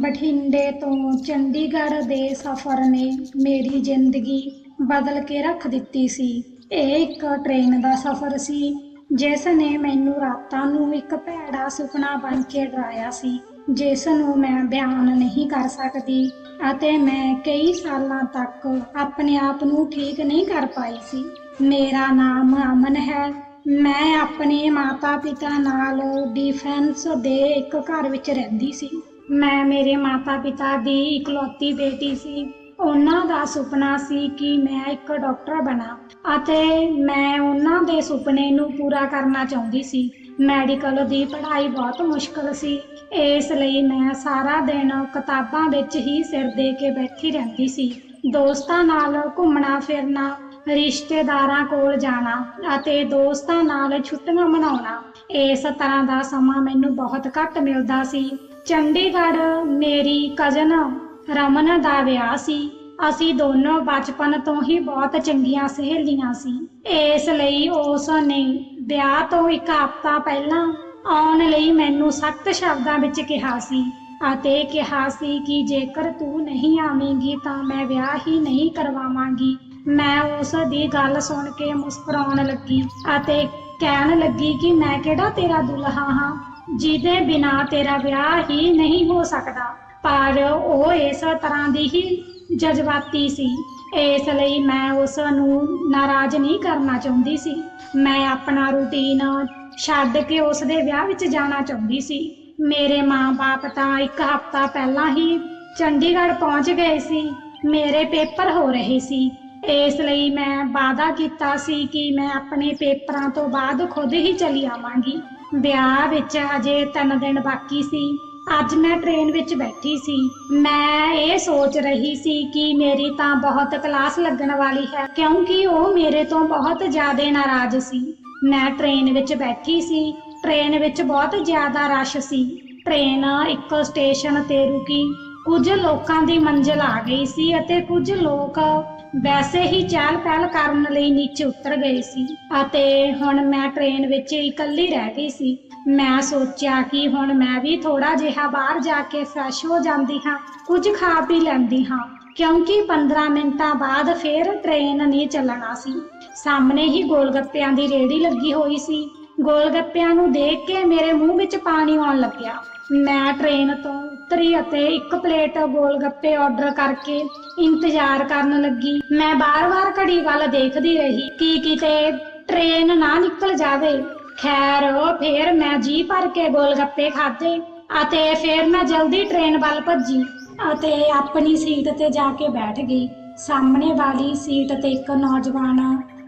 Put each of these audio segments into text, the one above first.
ਬਠਿੰਡੇ ਤੋਂ ਚੰਡੀਗੜ੍ਹ ਦੇ ਸਫ਼ਰ ਨੇ ਮੇਰੀ ਜ਼ਿੰਦਗੀ ਬਦਲ ਕੇ ਰੱਖ ਦਿੱਤੀ ਸੀ। ਇਹ ਇੱਕ ਟ੍ਰੇਨ ਦਾ ਸਫ਼ਰ ਸੀ ਜਿਸ ਨੇ ਮੈਨੂੰ ਰਾਤਾਂ ਨੂੰ ਇੱਕ ਭੈੜਾ ਸੁਪਨਾ ਬਣ ਕੇ ਡਰਾਇਆ ਸੀ ਜਿਸ ਨੂੰ ਮੈਂ ਬਿਆਨ ਨਹੀਂ ਕਰ ਸਕਦੀ ਅਤੇ ਮੈਂ ਕਈ ਸਾਲਾਂ ਤੱਕ ਆਪਣੇ ਆਪ ਨੂੰ ਠੀਕ ਨਹੀਂ ਕਰ ਪਾਈ ਸੀ। ਮੇਰਾ ਨਾਮ ਅਮਨ ਹੈ। ਮੈਂ ਆਪਣੇ ਮਾਤਾ-ਪਿਤਾ ਨਾਲ ਡਿਫੈਂਸ ਦੇ ਇੱਕ ਘਰ ਵਿੱਚ ਰਹਿੰਦੀ ਸੀ। ਮੈਂ ਮੇਰੇ ਮਾਤਾ-ਪਿਤਾ ਦੀ ਇਕਲੌਤੀ ਬੇਟੀ ਸੀ। ਉਹਨਾਂ ਦਾ ਸੁਪਨਾ ਸੀ ਕਿ ਮੈਂ ਇੱਕ ਡਾਕਟਰ ਬਣਾ ਅਤੇ ਮੈਂ ਉਹਨਾਂ ਦੇ ਸੁਪਨੇ ਨੂੰ ਪੂਰਾ ਕਰਨਾ ਚਾਹੁੰਦੀ ਸੀ। ਮੈਡੀਕਲ ਦੀ ਪੜ੍ਹਾਈ ਬਹੁਤ ਮੁਸ਼ਕਲ ਸੀ। ਇਸ ਲਈ ਮੈਂ ਸਾਰਾ ਦਿਨ ਕਿਤਾਬਾਂ ਵਿੱਚ ਹੀ ਸਿਰ ਦੇ ਕੇ ਬੈਠੀ ਰਹਿੰਦੀ ਸੀ। ਦੋਸਤਾਂ ਨਾਲ ਘੁੰਮਣਾ ਫਿਰਨਾ, ਰਿਸ਼ਤੇਦਾਰਾਂ ਕੋਲ ਜਾਣਾ ਅਤੇ ਦੋਸਤਾਂ ਨਾਲ ਛੁੱਟੀਆਂ ਮਨਾਉਣਾ, ਇਸ ਤਰ੍ਹਾਂ ਦਾ ਸਮਾਂ ਮੈਨੂੰ ਬਹੁਤ ਘੱਟ ਮਿਲਦਾ ਸੀ। ਚੰਡੀਗੜ੍ਹ ਮੇਰੀ ਕਜ਼ਨ ਰਮਨ ਦਾ ਵਿਆਹ ਸੀ। ਅਸੀਂ ਦੋਨੋਂ ਬਚਪਨ ਤੋਂ ਹੀ ਬਹੁਤ ਚੰਗੀਆਂ ਸਹੇਲੀਆਂ ਸੀ। ਇਸ ਲਈ ਉਸ ਨੇ ਵਿਆਹ ਤੋਂ ਇੱਕ ਹਫ਼ਤਾ ਪਹਿਲਾਂ ਆਉਣ ਲਈ ਮੈਨੂੰ ਸਖਤ ਸ਼ਬਦਾਂ ਵਿੱਚ ਕਿਹਾ ਸੀ ਅਤੇ ਕਿਹਾ ਸੀ ਕਿ ਜੇਕਰ ਤੂੰ ਨਹੀਂ ਆਵੇਂਗੀ ਤਾਂ ਮੈਂ ਵਿਆਹ ਹੀ ਨਹੀਂ ਕਰਵਾਵਾਂਗੀ। ਮੈਂ ਉਸ ਦੀ ਗੱਲ ਸੁਣ ਕੇ ਮੁਸਕਰਾਉਣ ਲੱਗੀ ਅਤੇ ਕਹਿਣ ਲੱਗੀ ਕਿ ਮੈਂ ਕਿਹੜਾ ਤੇਰਾ ਦੁਲਹਾ ਹਾਂ? ਜਿਹਦੇ ਬਿਨਾ ਤੇਰਾ ਵਿਆਹ ਹੀ ਨਹੀਂ ਹੋ ਸਕਦਾ। ਪਰ ਉਹ ਇਸ ਤਰ੍ਹਾਂ ਦੀ ਹੀ ਜਜ਼ਬਾਤੀ ਸੀ। ਇਸ ਲਈ ਮੈਂ ਉਸ ਨੂੰ ਨਾਰਾਜ਼ ਨਹੀਂ ਕਰਨਾ ਚਾਹੁੰਦੀ ਸੀ। ਮੈਂ ਆਪਣਾ ਰੂਟੀਨ ਛੱਡ ਕੇ ਉਸ ਦੇ ਵਿਆਹ ਵਿੱਚ ਜਾਣਾ ਚਾਹੁੰਦੀ ਸੀ। ਮੇਰੇ ਮਾਂ-ਬਾਪ ਤਾਂ ਇੱਕ ਹਫ਼ਤਾ ਪਹਿਲਾਂ ਹੀ ਚੰਡੀਗੜ੍ਹ ਪਹੁੰਚ ਗਏ ਸੀ। ਮੇਰੇ ਪੇਪਰ ਹੋ ਰਹੇ ਸੀ। ਇਸ ਲਈ ਮੈਂ ਵਾਅਦਾ ਕੀਤਾ ਸੀ ਕਿ ਮੈਂ ਆਪਣੇ ਪੇਪਰਾਂ ਤੋਂ ਬਾਅਦ ਖੁਦ ਹੀ ਚਲੀ ਆਵਾਂਗੀ। ਵਿਆਹ ਵਿੱਚ ਅਜੇ 3 ਦਿਨ ਬਾਕੀ ਸੀ। ਅੱਜ ਮੈਂ ਟ੍ਰੇਨ ਵਿੱਚ ਬੈਠੀ ਸੀ। ਮੈਂ ਇਹ ਸੋਚ ਰਹੀ ਸੀ ਕਿ ਮੇਰੀ ਤਾਂ ਬਹੁਤ ਕਲਾਸ ਲੱਗਣ ਵਾਲੀ ਹੈ, ਕਿਉਂਕਿ ਉਹ ਮੇਰੇ ਤੋਂ ਬਹੁਤ ਜ਼ਿਆਦਾ ਨਾਰਾਜ਼ ਸੀ। ਮੈਂ ਟ੍ਰੇਨ ਵਿੱਚ ਬੈਠੀ ਸੀ। ਟ੍ਰੇਨ ਵਿੱਚ ਬਹੁਤ ਜ਼ਿਆਦਾ ਰਸ਼ ਸੀ। ਟ੍ਰੇਨ ਇੱਕ ਸਟੇਸ਼ਨ ਤੇ ਰੁਕੀ। ਕੁਝ ਲੋਕਾਂ ਦੀ ਮੰਜ਼ਿਲ ਆ ਗਈ ਸੀ ਅਤੇ ਕੁਝ ਲੋਕ ਵੈਸੇ ਹੀ ਚਹਿਲ ਪਹਿਲ ਕਰਨ ਲਈ ਨੀਚੇ ਉਤਰ ਗਏ ਸੀ ਅਤੇ ਹੁਣ ਮੈਂ ਟ੍ਰੇਨ ਵਿੱਚ ਇਕੱਲੀ ਰਹਿ ਗਈ ਸੀ। ਮੈਂ ਸੋਚਿਆ ਕਿ ਹੁਣ ਮੈਂ ਵੀ ਥੋੜਾ ਜਿਹਾ ਬਾਹਰ ਜਾ ਕੇ ਫਰੈਸ਼ ਹੋ ਜਾਂਦੀ ਹਾਂ, ਕੁਝ ਖਾ ਪੀ ਲੈਂਦੀ ਹਾਂ, ਕਿਉਂਕਿ 15 ਮਿੰਟਾਂ ਬਾਅਦ ਫੇਰ ਟ੍ਰੇਨ ਨਹੀਂ ਚੱਲਣਾ ਸੀ। ਸਾਹਮਣੇ ਹੀ ਗੋਲਗੱਪਿਆਂ ਦੀ ਰੇਹੜੀ ਲੱਗੀ ਹੋਈ ਸੀ। ਗੋਲਗੱਪਿਆਂ ਨੂੰ ਦੇਖ ਕੇ ਮੇਰੇ ਮੂੰਹ ਵਿੱਚ ਪਾਣੀ ਆਉਣ ਲੱਗਿਆ। ਮੈਂ ਟ੍ਰੇਨ ਤੋਂ ਉਤਰੀ ਅਤੇ ਇੱਕ ਪਲੇਟ ਗੋਲਗੱਪੇ ਆਰਡਰ ਕਰਕੇ ਇੰਤਜ਼ਾਰ ਕਰਨ ਲੱਗੀ। ਮੈਂ ਬਾਰ-ਬਾਰ ਘੜੀ ਵੱਲ ਦੇਖਦੀ ਰਹੀ ਕਿ ਕਿਤੇ ਟ੍ਰੇਨ ਨਾ ਨਿਕਲ ਜਾਵੇ। ਖੈਰ ਫੇਰ ਮੈਂ ਜੀ ਭਰ ਕੇ ਗੋਲ ਗੱਪੇ ਖਾਧੇ ਅਤੇ ਫੇਰ ਮੈਂ ਜਲਦੀ ਟ੍ਰੇਨ ਵੱਲ ਭੱਜੀ ਅਤੇ ਆਪਣੀ ਸੀਟ ਤੇ ਜਾ ਕੇ ਬੈਠ ਗਈ। ਸਾਹਮਣੇ ਵਾਲੀ ਸੀਟ ਤੇ ਇੱਕ ਨੌਜਵਾਨ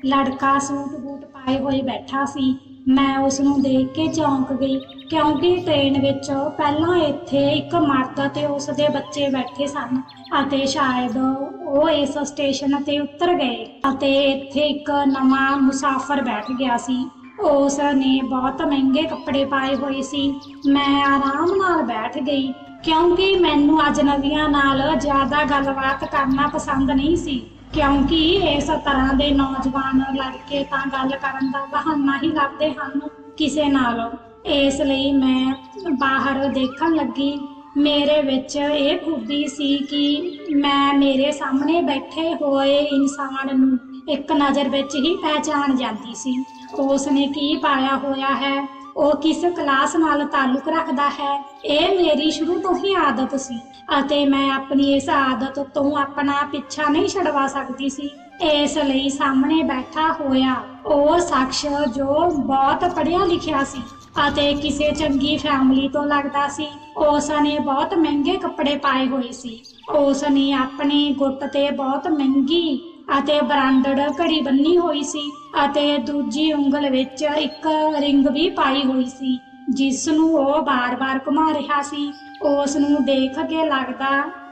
ਲੜਕਾ ਸੂਟ ਬੂਟ ਪਾਏ ਹੋਏ ਬੈਠਾ ਸੀ। ਮੈਂ ਉਸ ਨੂੰ ਦੇਖ ਕੇ ਚੌਂਕ ਗਈ, ਕਿਉਂਕਿ ਟ੍ਰੇਨ ਵਿੱਚ ਪਹਿਲਾਂ ਇੱਥੇ ਇੱਕ ਮਰਦ ਤੇ ਉਸ ਦੇ ਬੱਚੇ ਬੈਠੇ ਸਨ ਅਤੇ ਸ਼ਾਇਦ ਉਹ ਇਸ ਸਟੇਸ਼ਨ ਤੇ ਉਤਰ ਗਏ ਅਤੇ ਇੱਥੇ ਇੱਕ ਨਵਾਂ ਮੁਸਾਫਰ ਬੈਠ ਗਿਆ ਸੀ। ਉਸ ਨੇ ਬਹੁਤ ਮਹਿੰਗੇ ਕੱਪੜੇ ਪਾਏ ਹੋਏ ਸੀ। ਮੈਂ ਆਰਾਮ ਨਾਲ ਬੈਠ ਗਈ, ਕਿਉਂਕਿ ਮੈਨੂੰ ਅਜਨਬੀਆਂ ਨਾਲ ਜ਼ਿਆਦਾ ਗੱਲਬਾਤ ਕਰਨਾ ਪਸੰਦ ਨਹੀਂ ਸੀ। ਕਿਉਂਕਿ ਇਸ ਤਰ੍ਹਾਂ ਦੇ ਨੌਜਵਾਨ ਲੜਕੇ ਤਾਂ ਗੱਲ ਕਰਨ ਦਾ ਬਹਾਨਾ ਹੀ ਲੱਭਦੇ ਹਨ ਕਿਸੇ ਨਾਲ। ਇਸ ਲਈ ਮੈਂ ਬਾਹਰ ਦੇਖਣ ਲੱਗੀ। ਮੇਰੇ ਵਿੱਚ ਇਹ ਖੂਬੀ ਸੀ ਕਿ ਮੈਂ ਮੇਰੇ ਸਾਹਮਣੇ ਬੈਠੇ ਹੋਏ ਇਨਸਾਨ ਨੂੰ ਇੱਕ ਨਜ਼ਰ ਵਿੱਚ ਹੀ ਪਹਿਚਾਣ ਜਾਂਦੀ ਸੀ। ਉਸ ਨੇ ਕੀ ਪਾਇਆ ਹੋਇਆ ਹੈ? ਉਹ ਕਿਸ ਕਲਾਸ ਨਾਲ ਤਾਲੁਕ ਰੱਖਦਾ ਹੈ? ਇਹ ਮੇਰੀ ਸ਼ੁਰੂ ਤੋਂ ਹੀ ਆਦਤ ਸੀ। ਅਤੇ ਮੈਂ ਆਪਣੀ ਇਸ ਆਦਤ ਤੋਂ ਆਪਣਾ ਪਿੱਛਾ ਨਹੀਂ ਛਡਵਾ ਸਕਦੀ ਸੀ। ਇਸ ਲਈ ਸਾਹਮਣੇ ਬੈਠਾ ਹੋਇਆ ਉਹ ਸ਼ਖਸ ਜੋ ਬਹੁਤ ਪੜ੍ਹਿਆ ਲਿਖਿਆ ਸੀ ਅਤੇ ਕਿਸੇ ਚੰਗੀ ਫੈਮਿਲੀ ਤੋਂ ਲੱਗਦਾ ਸੀ ਉਸ ਨੇ ਬਹੁਤ ਮਹਿੰਗੇ ਕੱਪੜੇ ਪਾਏ ਹੋਏ ਸੀ। ਉਸ ਨੇ ਆਪਣੇ ਗੁੱਟ ਤੇ ਬਹੁਤ ਮਹਿੰਗੀ ਅਤੇ ਬ੍ਰਾਂਡਡ ਘੜੀ ਬੰਨੀ ਹੋਈ ਸੀ ਅਤੇ ਦੂਜੀ ਉਂਗਲ ਵਿੱਚ ਇੱਕ ਰਿੰਗ ਵੀ ਪਾਈ ਹੋਈ ਸੀ ਜਿਸ ਨੂੰ ਉਹ ਬਾਰ-ਬਾਰ ਘੁਮਾ ਰਿਹਾ ਸੀ। ਉਸ ਨੂੰ ਦੇਖ ਕੇ ਲੱਗਦਾ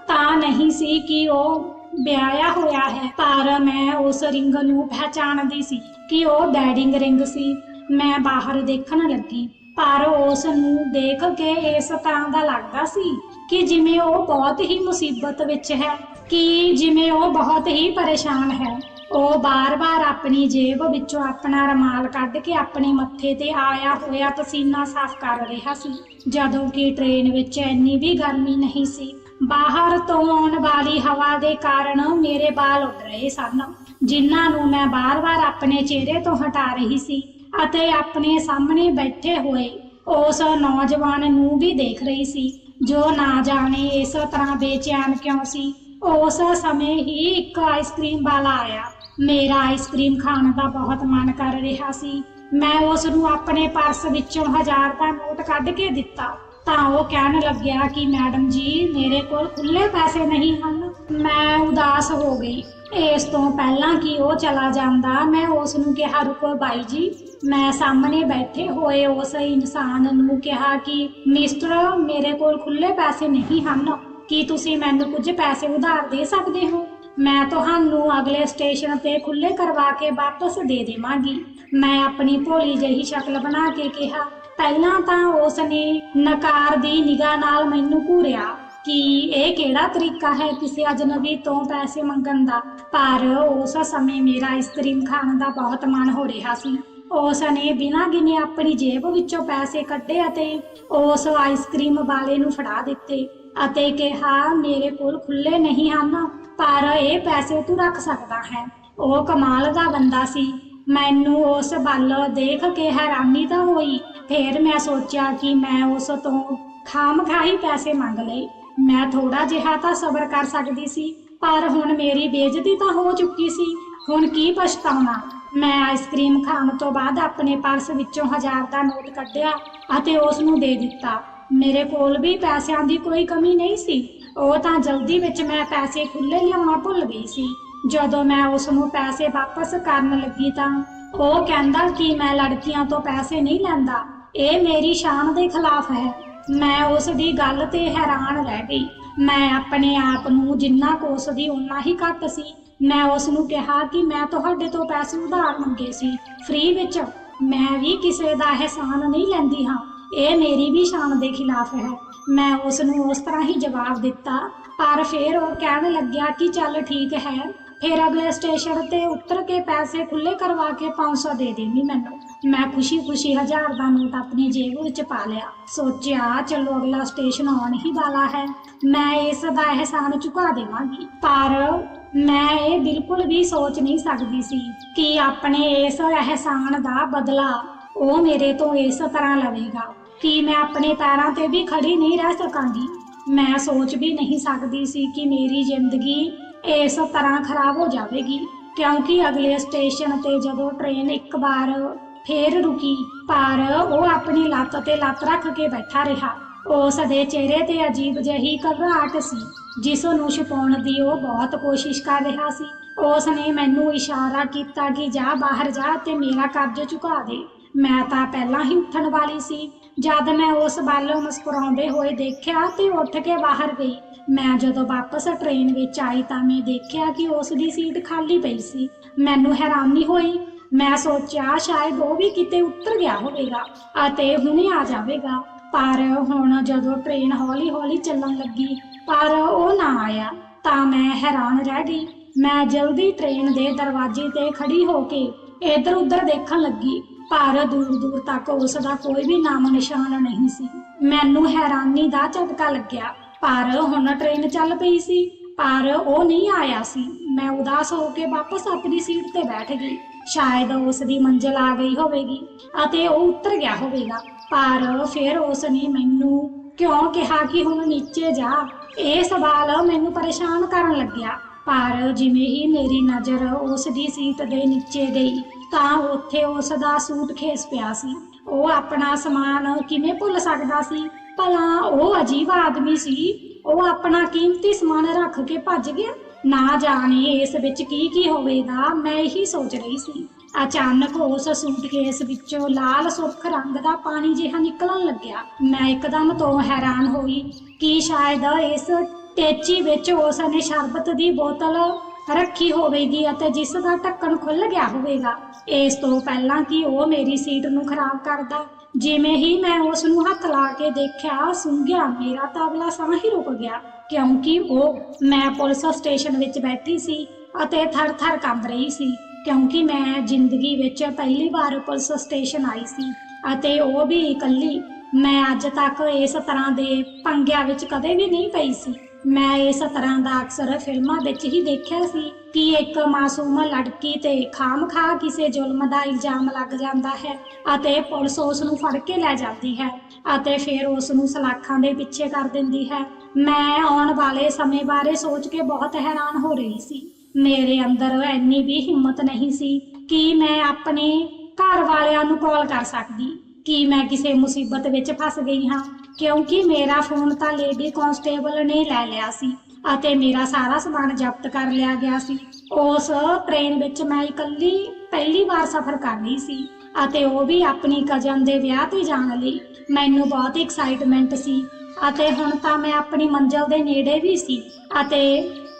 ਤਾਂ ਨਹੀਂ ਸੀ ਕਿ ਉਹ ਵਿਆਹਿਆ ਹੋਇਆ ਹੈ। ਪਰ ਮੈਂ ਉਸ ਰਿੰਗ ਨੂੰ ਪਹਿਚਾਣਦੀ ਸੀ ਕਿ ਉਹ ਵੈਡਿੰਗ ਰਿੰਗ ਸੀ। ਮੈਂ ਬਾਹਰ ਦੇਖਣ ਲੱਗੀ, ਪਰ ਉਸ ਨੂੰ ਦੇਖ ਕੇ ਇਸ ਤਰ੍ਹਾਂ ਦਾ ਲੱਗਦਾ ਸੀ ਕਿ ਜਿਵੇਂ ਉਹ ਬਹੁਤ ਹੀ ਮੁਸੀਬਤ ਵਿੱਚ ਹੈ, ਕਿ ਜਿਵੇਂ ਉਹ ਬਹੁਤ ਹੀ ਪਰੇਸ਼ਾਨ ਹੈ। ਉਹ ਬਾਰ-ਬਾਰ ਆਪਣੀ ਜੇਬ ਵਿੱਚੋਂ ਆਪਣਾ ਰਮਾਲ ਕੱਢ ਕੇ ਆਪਣੇ ਮੱਥੇ ਤੇ ਆਇਆ ਹੋਇਆ ਪਸੀਨਾ ਸਾਫ਼ ਕਰ ਰਿਹਾ ਸੀ। ਜਦੋਂ ਕਿ ਟ੍ਰੇਨ ਵਿੱਚ ਇੰਨੀ ਵੀ ਗਰਮੀ ਨਹੀਂ ਸੀ। ਬਾਹਰ ਤੋਂ ਆਉਣ ਵਾਲੀ ਹਵਾ ਦੇ ਕਾਰਨ ਮੇਰੇ ਵਾਲ ਉੱਡ ਰਹੇ ਸਨ, ਜਿਨ੍ਹਾਂ ਨੂੰ ਮੈਂ ਬਾਰ-ਬਾਰ ਆਪਣੇ ਚਿਹਰੇ ਤੋਂ ਹਟਾ ਰਹੀ ਸੀ ਅਤੇ ਆਪਣੇ ਸਾਹਮਣੇ ਬੈਠੇ ਹੋਏ ਉਸ ਨੌਜਵਾਨ ਨੂੰ ਵੀ ਦੇਖ ਰਹੀ ਸੀ, ਜੋ ਨਾ ਜਾਣੇ ਇਸ ਤਰ੍ਹਾਂ ਬੇਚੈਨ ਕਿਉਂ ਸੀ। ਉਸ ਸਮੇਂ ਹੀ ਇੱਕ ਆਈਸਕ੍ਰੀਮ ਵਾਲਾ ਆਇਆ। ਮੇਰਾ ਆਈਸਕ੍ਰੀਮ ਖਾਣ ਦਾ ਬਹੁਤ ਮਨ ਕਰ ਰਿਹਾ ਸੀ। ਮੈਂ ਉਸ ਨੂੰ ਆਪਣੇ ਪਰਸ ਵਿੱਚੋਂ ਹਜ਼ਾਰ ਦਾ ਨੋਟ ਕੱਢ ਕੇ ਦਿੱਤਾ। ਤਾਂ ਉਹ ਕਹਿਣ ਲੱਗਿਆ ਕਿ ਮੈਡਮ ਜੀ, ਮੇਰੇ ਕੋਲ ਖੁੱਲੇ ਪੈਸੇ ਨਹੀਂ ਹਨ। ਮੈਂ ਉਦਾਸ ਹੋ ਗਈ। ਇਸ ਤੋਂ ਪਹਿਲਾਂ ਕਿ ਉਹ ਚਲਾ ਜਾਂਦਾ, ਮੈਂ ਉਸ ਨੂੰ ਕਿਹਾ, ਰੁਕੋ ਬਾਈ ਜੀ। ਮੈਂ ਸਾਹਮਣੇ ਬੈਠੇ ਹੋਏ ਉਸ ਇਨਸਾਨ ਨੂੰ ਕਿਹਾ ਕਿ, ਮਿਸਟਰ, ਮੇਰੇ ਕੋਲ ਖੁੱਲੇ ਪੈਸੇ ਨਹੀਂ ਹਨ। ਕੀ ਤੁਸੀਂ ਮੈਨੂੰ ਕੁਝ ਪੈਸੇ ਉਧਾਰ ਦੇ ਸਕਦੇ ਹੋ? ਮੈਂ ਤੁਹਾਨੂੰ ਅਗਲੇ ਸਟੇਸ਼ਨ ਤੇ ਖੁੱਲੇ ਕਰਵਾ ਕੇ ਵਾਪਸ ਦੇ ਦੇਵਾਂਗੀ। ਮੈਂ ਆਪਣੀ ਭੋਲੀ ਜਿਹੀ ਸ਼ਕਲ ਬਣਾ ਕੇ ਕਿਹਾ, ਪਹਿਲਾਂ ਤਾਂ ਉਸ ਨੇ ਨਕਾਰ ਦੀ ਨਿਗਾਹ ਨਾਲ ਮੈਨੂੰ ਘੂਰਿਆ। ਕਿ ਇਹ ਕਿਹੜਾ ਤਰੀਕਾ ਹੈ ਕਿਸੇ ਅਜਨਬੀ ਤੋਂ ਪੈਸੇ ਮੰਗਣ ਦਾ? ਪਰ ਉਸ ਸਮੇਂ ਮੇਰਾ ਆਈਸਕ੍ਰੀਮ ਖਾਣ ਦਾ ਬਹੁਤ ਮਨ ਹੋ ਰਿਹਾ ਸੀ। ਉਸ ਨੇ ਬਿਨਾਂ ਗਿਣੇ ਆਪਣੀ ਜੇਬ ਵਿੱਚੋਂ ਪੈਸੇ ਕੱਢੇ ਅਤੇ ਉਸ ਆਈਸਕ੍ਰੀਮ ਵਾਲੇ ਨੂੰ ਫੜਾ ਦਿੱਤੇ ਅਤੇ ਕਿਹਾ, ਮੇਰੇ ਕੋਲ ਖੁੱਲੇ ਨਹੀਂ ਹਨ। ਪਰ ਇਹ ਪੈਸੇ ਤੂੰ ਰੱਖ ਸਕਦਾ ਹੈ। ਉਹ ਕਮਾਲ ਦਾ ਬੰਦਾ ਸੀ। ਮੈਨੂੰ ਉਸ ਵੱਲ ਦੇਖ ਕੇ ਹੈਰਾਨੀ ਤਾਂ ਹੋਈ। ਫਿਰ ਮੈਂ ਸੋਚਿਆ ਕਿ ਮੈਂ ਉਸ ਤੋਂ ਖਾਮਖਾਹੀ ਪੈਸੇ ਮੰਗ ਲਏ। ਮੈਂ ਥੋੜਾ ਜਿਹਾ ਤਾਂ ਸਬਰ ਕਰ ਸਕਦੀ ਸੀ, ਪਰ ਹੁਣ ਮੇਰੀ ਬੇਇੱਜ਼ਤੀ ਤਾਂ ਹੋ ਚੁੱਕੀ ਸੀ। ਹੁਣ ਕੀ ਪਛਤਾਉਣਾ? ਮੈਂ ਆਈਸਕ੍ਰੀਮ ਖਾਣ ਤੋਂ ਬਾਅਦ ਆਪਣੇ ਪਰਸ ਵਿੱਚੋਂ ਹਜ਼ਾਰ ਦਾ ਨੋਟ ਕੱਢਿਆ ਅਤੇ ਉਸ ਨੂੰ ਦੇ ਦਿੱਤਾ। ਮੇਰੇ ਕੋਲ ਵੀ ਪੈਸਿਆਂ ਦੀ ਕੋਈ ਕਮੀ ਨਹੀਂ ਸੀ। ਉਹ ਤਾਂ ਜਲਦੀ ਵਿੱਚ ਮੈਂ ਪੈਸੇ ਖੁੱਲੇ ਲਿਆਉਣਾ ਭੁੱਲ ਗਈ ਸੀ। ਜਦੋਂ ਮੈਂ ਉਸ ਨੂੰ ਪੈਸੇ ਵਾਪਸ ਕਰਨ ਲੱਗੀ ਤਾਂ ਉਹ ਕਹਿੰਦਾ ਕਿ ਮੈਂ ਲੜਕੀਆਂ ਤੋਂ ਪੈਸੇ ਨਹੀਂ ਲੈਂਦਾ। ਇਹ ਮੇਰੀ ਸ਼ਾਨ ਦੇ ਖਿਲਾਫ ਹੈ। ਮੈਂ ਉਸ ਦੀ ਗੱਲ ਤੇ ਹੈਰਾਨ ਰਹਿ ਗਈ। ਮੈਂ ਆਪਣੇ ਆਪ ਨੂੰ ਜਿੰਨਾ ਕੋਸ ਦੀ ਉਨਾ ਹੀ ਘੱਟ ਸੀ। ਮੈਂ ਉਸ ਨੂੰ ਕਿਹਾ ਕਿ ਮੈਂ ਤੁਹਾਡੇ ਤੋਂ ਪੈਸੇ ਉਧਾਰ ਮੰਗੇ ਸੀ। ਫ੍ਰੀ ਵਿੱਚ ਮੈਂ ਵੀ ਕਿਸੇ ਦਾ ਅਹਿਸਾਨ ਨਹੀਂ ਲੈਂਦੀ ਹਾਂ। ਇਹ ਮੇਰੀ ਵੀ ਸ਼ਾਨ ਦੇ ਖਿਲਾਫ ਹੈ। ਮੈਂ ਉਸ ਨੂੰ ਉਸ ਤਰ੍ਹਾਂ ਹੀ ਜਵਾਬ ਦਿੱਤਾ, ਪਰ ਫਿਰ ਉਹ ਕਹਿਣ ਲੱਗਿਆ ਕਿ ਚੱਲ ਠੀਕ ਹੈ, ਫਿਰ ਅਗਲੇ ਸਟੇਸ਼ਨ ਤੇ ਉਤਰ ਕੇ ਪੈਸੇ ਖੁੱਲੇ ਕਰਵਾ ਕੇ 500 ਦੇ ਦੇਵੀਂ ਮੈਨੂੰ। ਮੈਂ ਖੁਸ਼ੀ-ਖੁਸ਼ੀ ਹਜ਼ਾਰ ਦਾ ਨੋਟ ਆਪਣੀ ਜੇਬ ਵਿੱਚ ਪਾ ਲਿਆ। ਸੋਚਿਆ, ਚਲੋ ਅਗਲਾ ਸਟੇਸ਼ਨ ਆਉਣ ਹੀ ਵਾਲਾ ਹੈ, ਮੈਂ ਇਸ ਦਾ ਅਹਿਸਾਨ ਚੁਕਾ ਦੇਵਾਂਗੀ। ਪਰ ਮੈਂ ਇਹ ਬਿਲਕੁਲ ਵੀ ਸੋਚ ਨਹੀਂ ਸਕਦੀ ਸੀ ਕਿ ਆਪਣੇ ਇਸ ਅਹਿਸਾਨ ਦਾ ਬਦਲਾ ਉਹ ਮੇਰੇ ਤੋਂ ਇਸ ਤਰ੍ਹਾਂ ਲਵੇਗਾ ਕਿ ਮੈਂ ਆਪਣੇ ਪੈਰਾਂ ਤੇ ਵੀ ਖੜੀ ਨਹੀਂ ਰਹਿ ਸਕਾਂਗੀ। ਮੈਂ ਸੋਚ ਵੀ ਨਹੀਂ ਸਕਦੀ ਸੀ ਕਿ ਮੇਰੀ ਜ਼ਿੰਦਗੀ ਇਸ ਤਰ੍ਹਾਂ ਖਰਾਬ ਹੋ ਜਾਵੇਗੀ, ਕਿਉਂਕਿ ਅਗਲੇ ਸਟੇਸ਼ਨ ਤੇ ਜਦੋਂ ਟ੍ਰੇਨ ਇੱਕ ਵਾਰ ਫੇਰ ਰੁਕੀ, ਪਰ ਉਹ ਆਪਣੀ ਲੱਤ ਤੇ ਲੱਤ ਰੱਖ ਕੇ ਬੈਠਾ ਰਿਹਾ। ਉਸ ਦੇ ਚਿਹਰੇ ਤੇ ਅਜੀਬ ਜਿਹੀ ਘਬਰਾਹਟ ਸੀ, ਜਿਸ ਨੂੰ ਛੁਪਾਉਣ ਦੀ ਉਹ ਬਹੁਤ ਕੋਸ਼ਿਸ਼ ਕਰ ਰਿਹਾ ਸੀ। ਉਸ ਨੇ ਮੈਨੂੰ ਇਸ਼ਾਰਾ ਕੀਤਾ ਕਿ ਜਾ ਬਾਹਰ ਜਾ ਤੇ ਮੇਰਾ ਕਰਜ਼ ਝੁਕਾ ਦੇ। ਮੈਂ ਤਾਂ ਪਹਿਲਾਂ ਹੀ ਉੱਠਣ ਵਾਲੀ ਸੀ। ਜਦ ਮੈਂ ਉਸ ਵੱਲ ਮੁਸਕਰਾਉਂਦੇ ਹੋਏ ਦੇਖਿਆ ਤੇ ਉੱਠ ਕੇ ਬਾਹਰ ਗਈ, ਮੈਂ ਜਦੋਂ ਵਾਪਸ ਟ੍ਰੇਨ ਵਿੱਚ ਆਈ ਤਾਂ ਮੈਂ ਦੇਖਿਆ ਕਿ ਉਸ ਦੀ ਸੀਟ ਖਾਲੀ ਪਈ ਸੀ। ਮੈਨੂੰ ਹੈਰਾਨੀ ਹੋਈ। ਮੈਂ ਸੋਚਿਆ, ਸ਼ਾਇਦ ਉਹ ਵੀ ਕਿਤੇ ਉੱਤਰ ਗਿਆ ਹੋਵੇਗਾ ਅਤੇ ਹੁਣੇ ਆ ਜਾਵੇਗਾ। ਪਰ ਹੁਣ ਜਦੋਂ ਟ੍ਰੇਨ ਹੌਲੀ-ਹੌਲੀ ਚੱਲਣ ਲੱਗੀ, ਪਰ ਉਹ ਨਾ ਆਇਆ, ਤਾਂ ਮੈਂ ਹੈਰਾਨ ਰਹਿ ਗਈ। ਮੈਂ ਜਲਦੀ ਟ੍ਰੇਨ ਦੇ ਦਰਵਾਜ਼ੇ ਤੇ ਖੜੀ ਹੋ ਕੇ ਇੱਧਰ-ਉੱਧਰ ਦੇਖਣ ਲੱਗੀ। ਪਰ ਦੂਰ-ਦੂਰ ਤੱਕ ਉਸ ਦਾ ਕੋਈ ਵੀ ਨਾਮ ਨਿਸ਼ਾਨ ਨਹੀਂ ਸੀ। ਮੈਨੂੰ ਹੈਰਾਨੀ ਦਾ ਝਟਕਾ ਲੱਗਿਆ। ਪਰ ਹੁਣ ਟ੍ਰੇਨ ਚੱਲ ਪਈ ਸੀ। ਪਰ ਉਹ ਨਹੀਂ ਆਇਆ ਸੀ। ਮੈਂ ਉਦਾਸ ਹੋ ਕੇ ਵਾਪਸ ਆਪਣੀ ਸੀਟ ਤੇ ਬੈਠ ਗਈ। ਸ਼ਾਇਦ ਉਸ ਦੀ ਮੰਜ਼ਿਲ ਆ ਗਈ ਹੋਵੇਗੀ ਅਤੇ ਉਹ ਉੱਤਰ ਗਿਆ ਹੋਵੇਗਾ। ਪਰ ਫਿਰ ਉਸ ਨੇ ਮੈਨੂੰ ਕਿਉਂ ਕਿਹਾ ਕਿ ਹੁਣ ਨੀਚੇ ਜਾ? ਇਹ ਸਵਾਲ ਮੈਨੂੰ ਪਰੇਸ਼ਾਨ ਕਰਨ ਲੱਗਿਆ। ਪਰ ਜਿਵੇਂ ਹੀ ਮੇਰੀ ਨਜ਼ਰ ਉਸ ਦੀ ਸੀਟ ਦੇ ਨੀਚੇ ਗਈ ਤਾਂ ਉੱਥੇ ਉਸ ਦਾ ਸੂਟ ਖੇਸ ਪਿਆ ਸੀ। ਉਹ ਆਪਣਾ ਸਮਾਨ ਕਿਵੇਂ ਭੁੱਲ ਸਕਦਾ ਸੀ? ਭਲਾ ਉਹ ਅਜੀਬ ਆਦਮੀ ਸੀ। ਉਹ ਆਪਣਾ ਕੀਮਤੀ ਸਮਾਨ ਰੱਖ ਕੇ ਭੱਜ ਗਿਆ। ਨਾ ਜਾਣੇ ਇਸ ਵਿੱਚ ਕੀ ਕੀ ਹੋਵੇਗਾ, ਮੈਂ ਇਹੀ ਸੋਚ ਰਹੀ ਸੀ। ਅਚਾਨਕ ਉਸ ਸੂਟਕੇਸ ਵਿੱਚੋਂ ਲਾਲ ਸੁਰਖ ਰੰਗ ਦਾ ਪਾਣੀ ਜਿਹਾ ਨਿਕਲਣ ਲੱਗਿਆ। ਮੈਂ ਇੱਕਦਮ ਤੋਂ ਹੈਰਾਨ ਹੋਈ ਕਿ ਸ਼ਾਇਦ ਇਸ ਟੇਚੀ ਵਿੱਚ ਉਸ ਨੇ ਸ਼ਰਬਤ ਦੀ ਬੋਤਲ ਰੱਖੀ ਹੋਵੇਗੀ ਅਤੇ ਜਿਸ ਦਾ ਢੱਕਣ ਖੁੱਲ ਗਿਆ ਹੋਵੇਗਾ, ਇਸ ਤੋਂ ਪਹਿਲਾਂ ਕਿ ਉਹ ਮੇਰੀ ਸੀਟ ਨੂੰ ਖਰਾਬ ਕਰਦਾ। ਜਿਵੇਂ ਹੀ ਮੈਂ ਉਸ ਨੂੰ ਹੱਥ ਲਾ ਕੇ ਦੇਖਿਆ, ਸੁੰਘਿਆ, ਮੇਰਾ ਤਾਂ ਅਗਲਾ ਸਾਹ ਹੀ ਰੁਕ ਗਿਆ, ਕਿਉਂਕਿ ਉਹ ਮੈਂ ਪੁਲਿਸ ਸਟੇਸ਼ਨ ਵਿੱਚ ਬੈਠੀ ਸੀ ਅਤੇ ਥਰ-ਥਰ ਕੰਬ ਰਹੀ ਸੀ, ਕਿਉਂਕਿ ਮੈਂ ਜ਼ਿੰਦਗੀ ਵਿੱਚ ਪਹਿਲੀ ਵਾਰ ਪੁਲਿਸ ਸਟੇਸ਼ਨ ਆਈ ਸੀ ਅਤੇ ਉਹ ਵੀ ਇਕੱਲੀ। ਮੈਂ ਅੱਜ ਤੱਕ ਇਸ ਤਰ੍ਹਾਂ ਦੇ ਪੰਗਿਆਂ ਵਿੱਚ ਕਦੇ ਵੀ ਨਹੀਂ ਪਈ ਸੀ। ਮੈਂ ਇਸ ਤਰ੍ਹਾਂ ਦਾ ਅਕਸਰ ਫਿਲਮਾਂ ਵਿੱਚ ਹੀ ਦੇਖਿਆ ਸੀ ਕਿ ਇੱਕ ਮਾਸੂਮ ਲੜਕੀ ਤੇ ਖਾਮਖਾ ਕਿਸੇ ਜ਼ੁਲਮ ਦਾ ਇਲਜ਼ਾਮ ਲੱਗ ਜਾਂਦਾ ਹੈ ਅਤੇ ਪੁਲਿਸ ਉਸ ਨੂੰ ਫੜ ਕੇ ਲੈ ਜਾਂਦੀ ਹੈ ਅਤੇ ਫਿਰ ਉਸ ਨੂੰ ਸਲਾਖਾਂ ਦੇ ਪਿੱਛੇ ਕਰ ਦਿੰਦੀ ਹੈ। ਮੈਂ ਆਉਣ ਵਾਲੇ ਸਮੇਂ ਬਾਰੇ ਸੋਚ ਕੇ ਬਹੁਤ ਹੈਰਾਨ ਹੋ ਰਹੀ ਸੀ। ਮੇਰੇ ਅੰਦਰ ਇੰਨੀ ਵੀ ਹਿੰਮਤ ਨਹੀਂ ਸੀ ਕਿ ਮੈਂ ਆਪਣੇ ਘਰ ਵਾਲਿਆਂ ਨੂੰ ਕਾਲ ਕਰ ਸਕਦੀ। ਕਿ ਮੈਂ ਕਿਸੇ ਮੁਸੀਬਤ ਵਿੱਚ ਫਸ ਗਈ ਹਾਂ, ਕਿਉਂਕਿ ਮੇਰਾ ਫੋਨ ਤਾਂ ਲੇਡੀ ਕਾਂਸਟੇਬਲ ਨੇ ਲੈ ਲਿਆ ਸੀ ਅਤੇ ਮੇਰਾ ਸਾਰਾ ਸਮਾਨ ਜ਼ਬਤ ਕਰ ਲਿਆ ਗਿਆ ਸੀ। ਉਸ ਟ੍ਰੇਨ ਵਿੱਚ ਮੈਂ ਇਕੱਲੀ ਪਹਿਲੀ ਵਾਰ ਸਫ਼ਰ ਕਰ ਰਹੀ ਸੀ ਅਤੇ ਉਹ ਵੀ ਆਪਣੀ ਕਜ਼ਨ ਦੇ ਵਿਆਹ ਤੇ ਜਾਣ ਲਈ। ਮੈਨੂੰ ਬਹੁਤ ਐਕਸਾਈਟਮੈਂਟ ਸੀ ਅਤੇ ਹੁਣ ਤਾਂ ਮੈਂ ਆਪਣੀ ਮੰਜ਼ਲ ਦੇ ਨੇੜੇ ਵੀ ਸੀ ਅਤੇ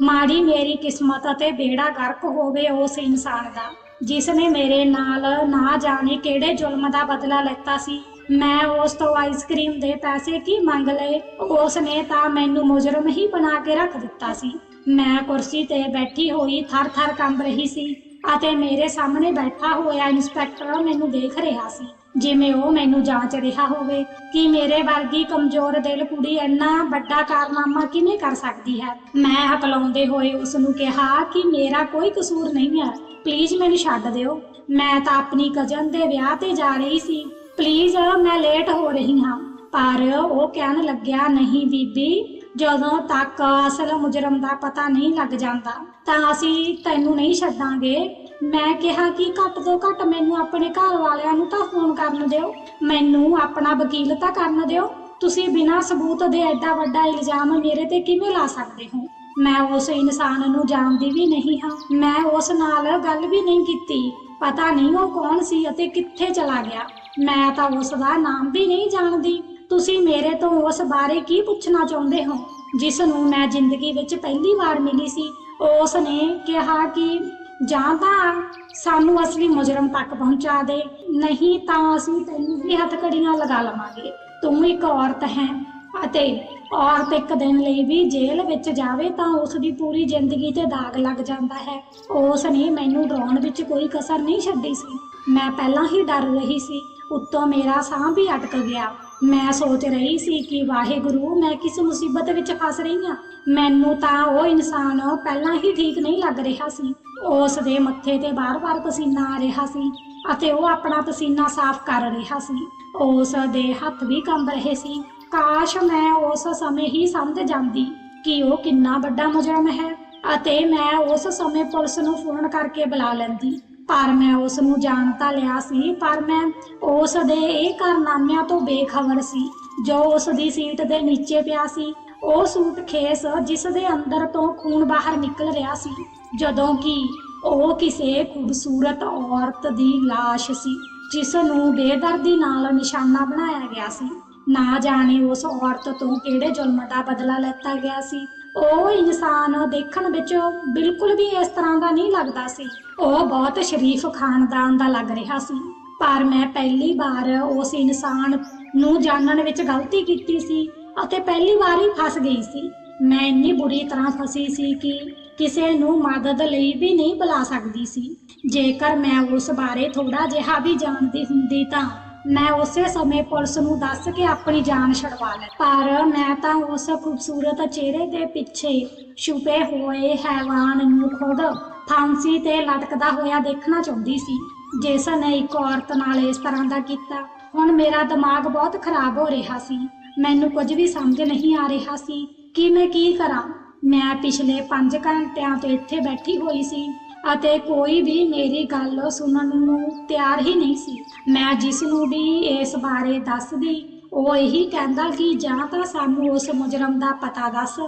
ਮਾੜੀ ਮੇਰੀ ਕਿਸਮਤ ਅਤੇ ਬੇੜਾ ਗਰਕ ਹੋਵੇ ਉਸ ਇਨਸਾਨ ਦਾ। ਜਿਸ ਨੇ ਮੇਰੇ ਨਾਲ ਨਾ ਜਾਣੇ ਕਿਹੜੇ ਜ਼ੁਲਮ ਦਾ ਬਦਲਾ ਲੈਤਾ ਸੀ। ਮੈਂ ਉਸ ਤੋਂ ਆਈਸਕ੍ਰੀਮ ਦੇ ਪੈਸੇ ਕੀ ਮੰਗ ਲਏ। ਉਸ ਨੇ ਤਾਂ ਮੈਨੂੰ ਮੁਜਰਮ ਹੀ ਬਣਾ ਕੇ ਰੱਖ ਦਿੱਤਾ ਸੀ। ਮੈਂ ਕੁਰਸੀ ਤੇ ਬੈਠੀ ਹੋਈ ਥਰ-ਥਰ ਕੰਬ ਰਹੀ ਸੀ ਅਤੇ ਮੇਰੇ ਸਾਹਮਣੇ ਬੈਠਾ ਹੋਇਆ ਇੰਸਪੈਕਟਰ ਮੈਨੂੰ ਦੇਖ ਰਿਹਾ ਸੀ। ਜਿਵੇਂ ਉਹ ਮੈਨੂੰ ਜਾਂਚ ਰਿਹਾ ਹੋਵੇ ਕਿ ਮੇਰੇ ਵਰਗੀ ਕਮਜ਼ੋਰ ਦਿਲ ਕੁੜੀ ਇੰਨਾ ਵੱਡਾ ਕਾਰਨਾਮਾ ਕਿਵੇਂ ਕਰ ਸਕਦੀ ਹੈ। ਮੈਂ ਹਕਲਾਉਂਦੇ ਹੋਏ ਉਸ ਨੂੰ ਕਿਹਾ ਕਿ ਮੇਰਾ ਕੋਈ ਕਸੂਰ ਨਹੀਂ ਹੈ। ਪਲੀਜ਼ ਮੈਨੂੰ ਛੱਡ ਦਿਓ। ਮੈਂ ਤਾਂ ਆਪਣੀ ਕਜ਼ਨ ਦੇ ਵਿਆਹ ਤੇ ਜਾ ਰਹੀ ਸੀ। ਪਲੀਜ਼ ਮੈਂ ਲੇਟ ਹੋ ਰਹੀ ਹਾਂ। ਪਰ ਉਹ ਕਹਿਣ ਲੱਗਿਆ, ਨਹੀਂ ਬੀਬੀ, ਜਦੋਂ ਤੱਕ ਅਸਲ ਮੁਜਰਮ ਦਾ ਪਤਾ ਨਹੀਂ ਲੱਗ ਜਾਂਦਾ, ਤਾਂ ਅਸੀਂ ਤੈਨੂੰ ਨਹੀਂ ਛੱਡਾਂਗੇ। ਮੈਂ ਕਿਹਾ ਕਿ ਘੱਟ ਤੋਂ ਘੱਟ ਮੈਨੂੰ ਆਪਣੇ ਘਰ ਵਾਲਿਆਂ ਨੂੰ ਤਾਂ ਫੋਨ ਕਰਨ ਦਿਓ। ਮੈਨੂੰ ਆਪਣਾ ਵਕੀਲ ਤਾਂ ਕਰਨ ਦਿਓ। ਤੁਸੀਂ ਬਿਨਾਂ ਸਬੂਤ ਦੇ ਐਡਾ ਵੱਡਾ ਇਲਜ਼ਾਮ ਮੇਰੇ ਤੇ ਕਿਵੇਂ ਲਾ ਸਕਦੇ ਹੋ? ਮੈਂ ਉਸ ਇਨਸਾਨ ਨੂੰ ਜਾਣਦੀ ਵੀ ਨਹੀਂ ਹਾਂ। ਮੈਂ ਉਸ ਨਾਲ ਗੱਲ ਵੀ ਨਹੀਂ ਕੀਤੀ। ਪਤਾ ਨਹੀਂ ਉਹ ਕੌਣ ਸੀ ਅਤੇ ਕਿੱਥੇ ਚਲਾ ਗਿਆ। ਮੈਂ ਤਾਂ ਉਸ ਦਾ ਨਾਮ ਵੀ ਨਹੀਂ ਜਾਣਦੀ। ਤੁਸੀਂ ਮੇਰੇ ਤੋਂ ਉਸ ਬਾਰੇ ਕੀ ਪੁੱਛਣਾ ਚਾਹੁੰਦੇ ਹੋ? ਜਿਸ ਨੂੰ ਮੈਂ ਜ਼ਿੰਦਗੀ ਵਿੱਚ ਪਹਿਲੀ ਵਾਰ ਮਿਲੀ ਸੀ, ਉਸ ਨੇ ਕਿਹਾ ਕਿ ਜਾਂ ਤਾਂ ਸਾਨੂੰ ਅਸਲੀ ਮੁਜਰਮ ਤੱਕ ਪਹੁੰਚਾ ਦੇ, ਨਹੀਂ ਤਾਂ ਅਸੀਂ ਤੈਨੂੰ ਵੀ ਹੱਥਕੜੀਆਂ ਲਗਾ ਲਵਾਂਗੇ। ਤੂੰ ਇੱਕ ਔਰਤ ਹੈ ਅਤੇ ਔਰਤ ਇੱਕ ਦਿਨ ਲਈ ਵੀ ਜੇਲ੍ਹ ਵਿੱਚ ਜਾਵੇ ਤਾਂ ਉਸ ਦੀ ਪੂਰੀ ਜ਼ਿੰਦਗੀ ਤੇ ਦਾਗ ਲੱਗ ਜਾਂਦਾ ਹੈ। ਉਸ ਨੇ ਮੈਨੂੰ ਡਰਾਉਣ ਵਿੱਚ ਕੋਈ ਕਸਰ ਨਹੀਂ ਛੱਡੀ ਸੀ। ਮੈਂ ਪਹਿਲਾਂ ਹੀ ਡਰ ਰਹੀ ਸੀ। ਉੱਤੋਂ ਮੇਰਾ ਸਾਹ ਵੀ ਅਟਕ ਗਿਆ। ਮੈਂ ਸੋਚ ਰਹੀ ਸੀ ਕਿ ਵਾਹਿਗੁਰੂ, ਮੈਂ ਕਿਸ ਮੁਸੀਬਤ ਵਿੱਚ ਫਸ ਰਹੀ ਹਾਂ? ਮੈਨੂੰ ਤਾਂ ਉਹ ਇਨਸਾਨ ਪਹਿਲਾਂ ਹੀ ਠੀਕ ਨਹੀਂ ਲੱਗ ਰਿਹਾ ਸੀ। ਉਸ ਦੇ ਮੱਥੇ ਤੇ ਬਾਰ-ਬਾਰ ਪਸੀਨਾ ਆ ਰਿਹਾ ਸੀ ਅਤੇ ਉਹ ਆਪਣਾ ਪਸੀਨਾ ਸਾਫ਼ ਕਰ ਰਿਹਾ ਸੀ। ਉਸ ਦੇ ਹੱਥ ਵੀ ਕੰਬ ਰਹੇ ਸੀ। ਕਾਸ਼ ਮੈਂ ਉਸ ਸਮੇਂ ਹੀ ਸਮਝ ਜਾਂਦੀ ਕਿ ਉਹ ਕਿੰਨਾ ਵੱਡਾ ਮੁਜਰਮ ਹੈ ਅਤੇ ਮੈਂ ਉਸ ਸਮੇਂ ਪੁਲਿਸ ਨੂੰ ਫੋਨ ਕਰਕੇ ਬੁਲਾ ਲੈਂਦੀ। ਪਰ ਮੈਂ ਉਸ ਨੂੰ ਜਾਣ ਤਾਂ ਲਿਆ ਸੀ, ਪਰ ਮੈਂ ਉਸ ਦੇ ਇਹ ਕਾਰਨਾਮਿਆਂ ਤੋਂ ਬੇਖਬਰ ਸੀ। ਜੋ ਉਸ ਦੀ ਸੀਟ ਦੇ ਨੀਚੇ ਪਿਆ ਸੀ, ਉਹ ਸੂਟਕੇਸ ਜਿਸ ਦੇ ਅੰਦਰ ਤੋਂ ਖੂਨ ਬਾਹਰ ਨਿਕਲ ਰਿਹਾ ਸੀ, ਜਦੋਂ ਕਿ ਉਹ ਕਿਸੇ ਖੂਬਸੂਰਤ ਔਰਤ ਦੀ ਲਾਸ਼ ਸੀ, ਜਿਸ ਨੂੰ ਬੇਦਰਦੀ ਨਾਲ ਨਿਸ਼ਾਨਾ ਬਣਾਇਆ ਗਿਆ ਸੀ। ਨਾ ਜਾਣੇ ਉਸ ਔਰਤ ਤੋਂ ਕਿਹੜੇ ਜ਼ੁਲਮ ਦਾ ਬਦਲਾ ਲੈਤਾ ਗਿਆ ਸੀ। ਉਹ ਇਨਸਾਨ ਦੇਖਣ ਵਿੱਚ ਬਿਲਕੁਲ ਵੀ ਇਸ ਤਰ੍ਹਾਂ ਦਾ ਨਹੀਂ ਲੱਗਦਾ ਸੀ। ਉਹ ਬਹੁਤ ਸ਼ਰੀਫ ਖਾਨਦਾਨ ਦਾ ਲੱਗ ਰਿਹਾ ਸੀ। ਪਰ ਮੈਂ ਪਹਿਲੀ ਵਾਰ ਉਸ ਇਨਸਾਨ ਨੂੰ ਜਾਣਨ ਵਿੱਚ ਗਲਤੀ ਕੀਤੀ ਸੀ ਅਤੇ ਪਹਿਲੀ ਵਾਰ ਹੀ ਫਸ ਗਈ ਸੀ। ਮੈਂ ਇੰਨੀ ਬੁਰੀ ਤਰ੍ਹਾਂ ਫਸੀ ਸੀ ਕਿ ਕਿਸੇ ਨੂੰ ਮਦਦ ਲਈ ਵੀ ਨਹੀਂ ਬੁਲਾ ਸਕਦੀ ਸੀ। ਜੇਕਰ ਮੈਂ ਉਸ ਬਾਰੇ ਥੋੜਾ ਜਿਹਾ ਵੀ ਜਾਣਦੀ ਹੁੰਦੀ ਤਾਂ ਮੈਂ ਉਸੇ ਸਮੇਂ ਪੁਲਿਸ ਨੂੰ ਦੱਸ ਕੇ ਆਪਣੀ ਜਾਨ ਛੁਡਵਾ ਲੈ ਪਰ ਮੈਂ ਤਾਂ ਉਸ ਖੂਬਸੂਰਤ ਚਿਹਰੇ ਦੇ ਪਿੱਛੇ ਛੁਪੇ ਹੋਏ ਹੈਵਾਨ ਨੂੰ ਖੁਦ ਫਾਂਸੀ ਤੇ ਲਟਕਦਾ ਹੋਇਆ ਦੇਖਣਾ ਚਾਹੁੰਦੀ ਸੀ, ਜਿਸ ਨੇ ਇੱਕ ਔਰਤ ਨਾਲ ਇਸ ਤਰ੍ਹਾਂ ਦਾ ਕੀਤਾ। ਹੁਣ ਮੇਰਾ ਦਿਮਾਗ ਬਹੁਤ ਖਰਾਬ ਹੋ ਰਿਹਾ ਸੀ। ਮੈਨੂੰ ਕੁਝ ਵੀ ਸਮਝ ਨਹੀਂ ਆ ਰਿਹਾ ਸੀ ਕਿ ਮੈਂ ਕੀ ਕਰਾਂ। ਮੈਂ ਪਿਛਲੇ 5 ਘੰਟਿਆਂ ਤੋਂ ਇੱਥੇ ਬੈਠੀ ਹੋਈ ਸੀ। ਅਤੇ ਕੋਈ ਵੀ ਮੇਰੀ ਗੱਲ ਸੁਣਨ ਨੂੰ ਤਿਆਰ ਹੀ ਨਹੀਂ ਸੀ। ਮੈਂ ਜਿਸ ਨੂੰ ਵੀ ਇਸ ਬਾਰੇ ਦੱਸਦੀ, ਉਹ ਇਹੀ ਕਹਿੰਦਾ ਕਿ ਜਾਂ ਤਾਂ ਸਾਨੂੰ ਉਸ ਮੁਜਰਮ ਦਾ ਪਤਾ ਦੱਸ,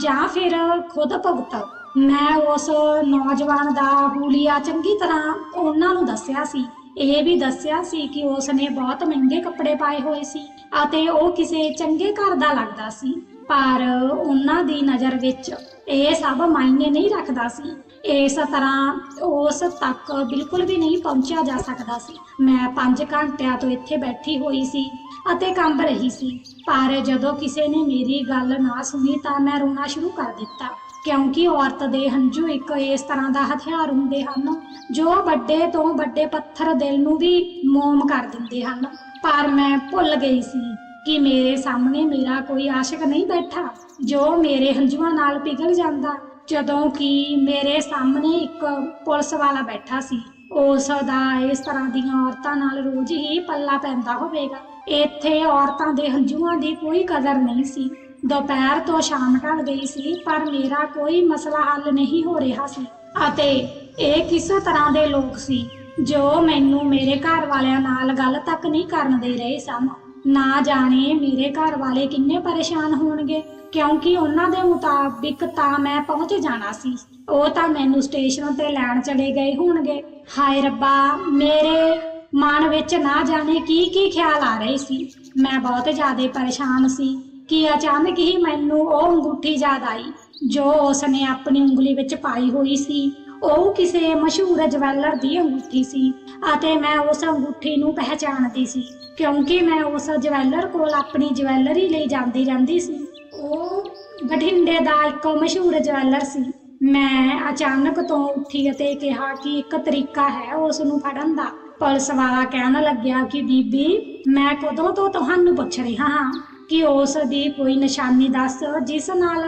ਜਾਂ ਫਿਰ ਖੁਦ ਭੁਗਤ। ਮੈਂ ਉਸ ਨੌਜਵਾਨ ਦਾ ਹੂਲੀਆ ਚੰਗੀ ਤਰ੍ਹਾਂ ਉਹਨਾਂ ਨੂੰ ਦੱਸਿਆ ਸੀ। ਇਹ ਵੀ ਦੱਸਿਆ ਸੀ ਕਿ ਉਸ ਨੇ ਬਹੁਤ ਮਹਿੰਗੇ ਕੱਪੜੇ ਪਾਏ ਹੋਏ ਸੀ ਅਤੇ ਉਹ ਕਿਸੇ ਚੰਗੇ ਘਰ ਦਾ ਲੱਗਦਾ ਸੀ। ਪਰ ਉਹਨਾਂ ਦੀ ਨਜ਼ਰ ਵਿੱਚ ਇਹ ਸਭ ਮਾਇਨੇ ਨਹੀਂ ਰੱਖਦਾ ਸੀ ਇਸ ਤਰ੍ਹਾਂ ਉਸ ਤੱਕ ਬਿਲਕੁਲ ਵੀ ਨਹੀਂ ਪਹੁੰਚਿਆ ਜਾ ਸਕਦਾ ਸੀ। ਮੈਂ 5 ਘੰਟਿਆਂ ਤੋਂ ਇੱਥੇ ਬੈਠੀ ਹੋਈ ਸੀ ਅਤੇ ਕੰਬ ਰਹੀ ਸੀ। ਪਰ ਜਦੋਂ ਕਿਸੇ ਨੇ ਮੇਰੀ ਗੱਲ ਨਾ ਸੁਣੀ ਤਾਂ ਮੈਂ ਰੋਣਾ ਸ਼ੁਰੂ ਕਰ ਦਿੱਤਾ। ਕਿਉਂਕਿ ਔਰਤ ਦੇ ਹੰਝੂ ਇੱਕ ਇਸ ਤਰ੍ਹਾਂ ਦਾ ਹਥਿਆਰ ਹੁੰਦੇ ਹਨ, ਜੋ ਵੱਡੇ ਤੋਂ ਵੱਡੇ ਪੱਥਰ ਦਿਲ ਨੂੰ ਵੀ ਮੋਮ ਕਰ ਦਿੰਦੇ ਹਨ। ਪਰ ਮੈਂ ਭੁੱਲ ਗਈ ਸੀ ਕਿ ਮੇਰੇ ਸਾਹਮਣੇ ਮੇਰਾ ਕੋਈ ਆਸ਼ਿਕ ਨਹੀਂ ਬੈਠਾ, ਜੋ ਮੇਰੇ ਹੰਝੂਆਂ ਨਾਲ ਪਿਘਲ ਜਾਂਦਾ। ਜਦੋਂ ਕਿ ਮੇਰੇ ਸਾਹਮਣੇ ਇੱਕ ਪੁਲਿਸ ਵਾਲਾ ਬੈਠਾ ਸੀ, ਉਸ ਦਾ ਇਸ ਤਰ੍ਹਾਂ ਦੀਆਂ ਔਰਤਾਂ ਨਾਲ ਰੋਜ਼ ਹੀ ਪੱਲਾ ਪੈਂਦਾ ਹੋਵੇਗਾ। ਇੱਥੇ ਔਰਤਾਂ ਦੇ ਹੰਝੂਆਂ ਦੀ ਕੋਈ ਕਦਰ ਨਹੀਂ ਸੀ। ਦੁਪਹਿਰ ਤੋਂ ਸ਼ਾਮ ਢਲ ਗਈ ਸੀ, ਪਰ ਮੇਰਾ ਕੋਈ ਮਸਲਾ ਹੱਲ ਨਹੀਂ ਹੋ ਰਿਹਾ ਸੀ। ਅਤੇ ਇਹ ਕਿਸ ਤਰ੍ਹਾਂ ਦੇ ਲੋਕ ਸੀ, ਜੋ ਮੈਨੂੰ ਮੇਰੇ ਘਰ ਵਾਲਿਆਂ ਨਾਲ ਗੱਲ ਤੱਕ ਨਹੀਂ ਕਰਨ ਦੇ ਰਹੇ ਸਨ? ਨਾ ਜਾਣੇ ਮੇਰੇ ਘਰ ਵਾਲੇ ਕਿੰਨੇ ਪਰੇਸ਼ਾਨ ਹੋਣਗੇ। ਕਿਉਂਕਿ ਉਹਨਾਂ ਦੇ ਮੁਤਾਬਿਕ ਤਾਂ ਮੈਂ ਪਹੁੰਚ ਜਾਣਾ ਸੀ। ਉਹ ਤਾਂ ਮੈਨੂੰ ਸਟੇਸ਼ਨ ਤੇ ਲੈਣ ਚਲੇ ਗਏ ਹੋਣਗੇ। ਹਾਏ ਰੱਬਾ, ਮੇਰੇ ਮਨ ਵਿੱਚ ਨਾ ਜਾਣੇ ਕੀ ਕੀ ਖਿਆਲ ਆ ਰਹੇ ਸੀ। ਮੈਂ ਬਹੁਤ ਜ਼ਿਆਦਾ ਪਰੇਸ਼ਾਨ ਸੀ ਕਿ ਅਚਾਨਕ ਹੀ ਮੈਨੂੰ ਉਹ ਅੰਗੂਠੀ ਯਾਦ ਆਈ, ਜੋ ਉਸਨੇ ਆਪਣੀ ਉਂਗਲੀ ਵਿੱਚ ਪਾਈ ਹੋਈ ਸੀ। ਉਹ ਕਿਸੇ ਮਸ਼ਹੂਰ ਜਵੈਲਰ ਦੀ ਅੰਗੂਠੀ ਸੀ ਅਤੇ ਮੈਂ ਉਸ ਅੰਗੂਠੀ ਨੂੰ ਪਹਿਚਾਣਦੀ ਸੀ, ਕਿਉਂਕਿ ਮੈਂ ਉਸ ਜਵੈਲਰ ਕੋਲ ਆਪਣੀ ਜਵੈਲਰੀ ਲਈ ਜਾਂਦੀ ਰਹਿੰਦੀ ਸੀ। ਉਹ ਬਠਿੰਡੇ ਦਾ ਇੱਕ ਮਸ਼ਹੂਰ ਜਵੈਲਰ ਸੀ। ਮੈਂ ਅਚਾਨਕ ਤੋਂ ਉੱਠੀ ਅਤੇ ਕਿਹਾ ਕਿ ਇੱਕ ਤਰੀਕਾ ਹੈ, ਉਸ ਨੂੰ ਫੜਨ ਦਾ। ਪੁਲਿਸ ਵਾਲਾ ਕਹਿਣ ਲੱਗਿਆ ਕਿ, ਬੀਬੀ, ਮੈਂ ਕਦੋਂ ਤੋਂ ਤੁਹਾਨੂੰ ਪੁੱਛ ਰਿਹਾ ਹਾਂ ਕਿ ਉਸ ਦੀ ਕੋਈ ਨਿਸ਼ਾਨੀ ਦੱਸ, ਜਿਸ ਨਾਲ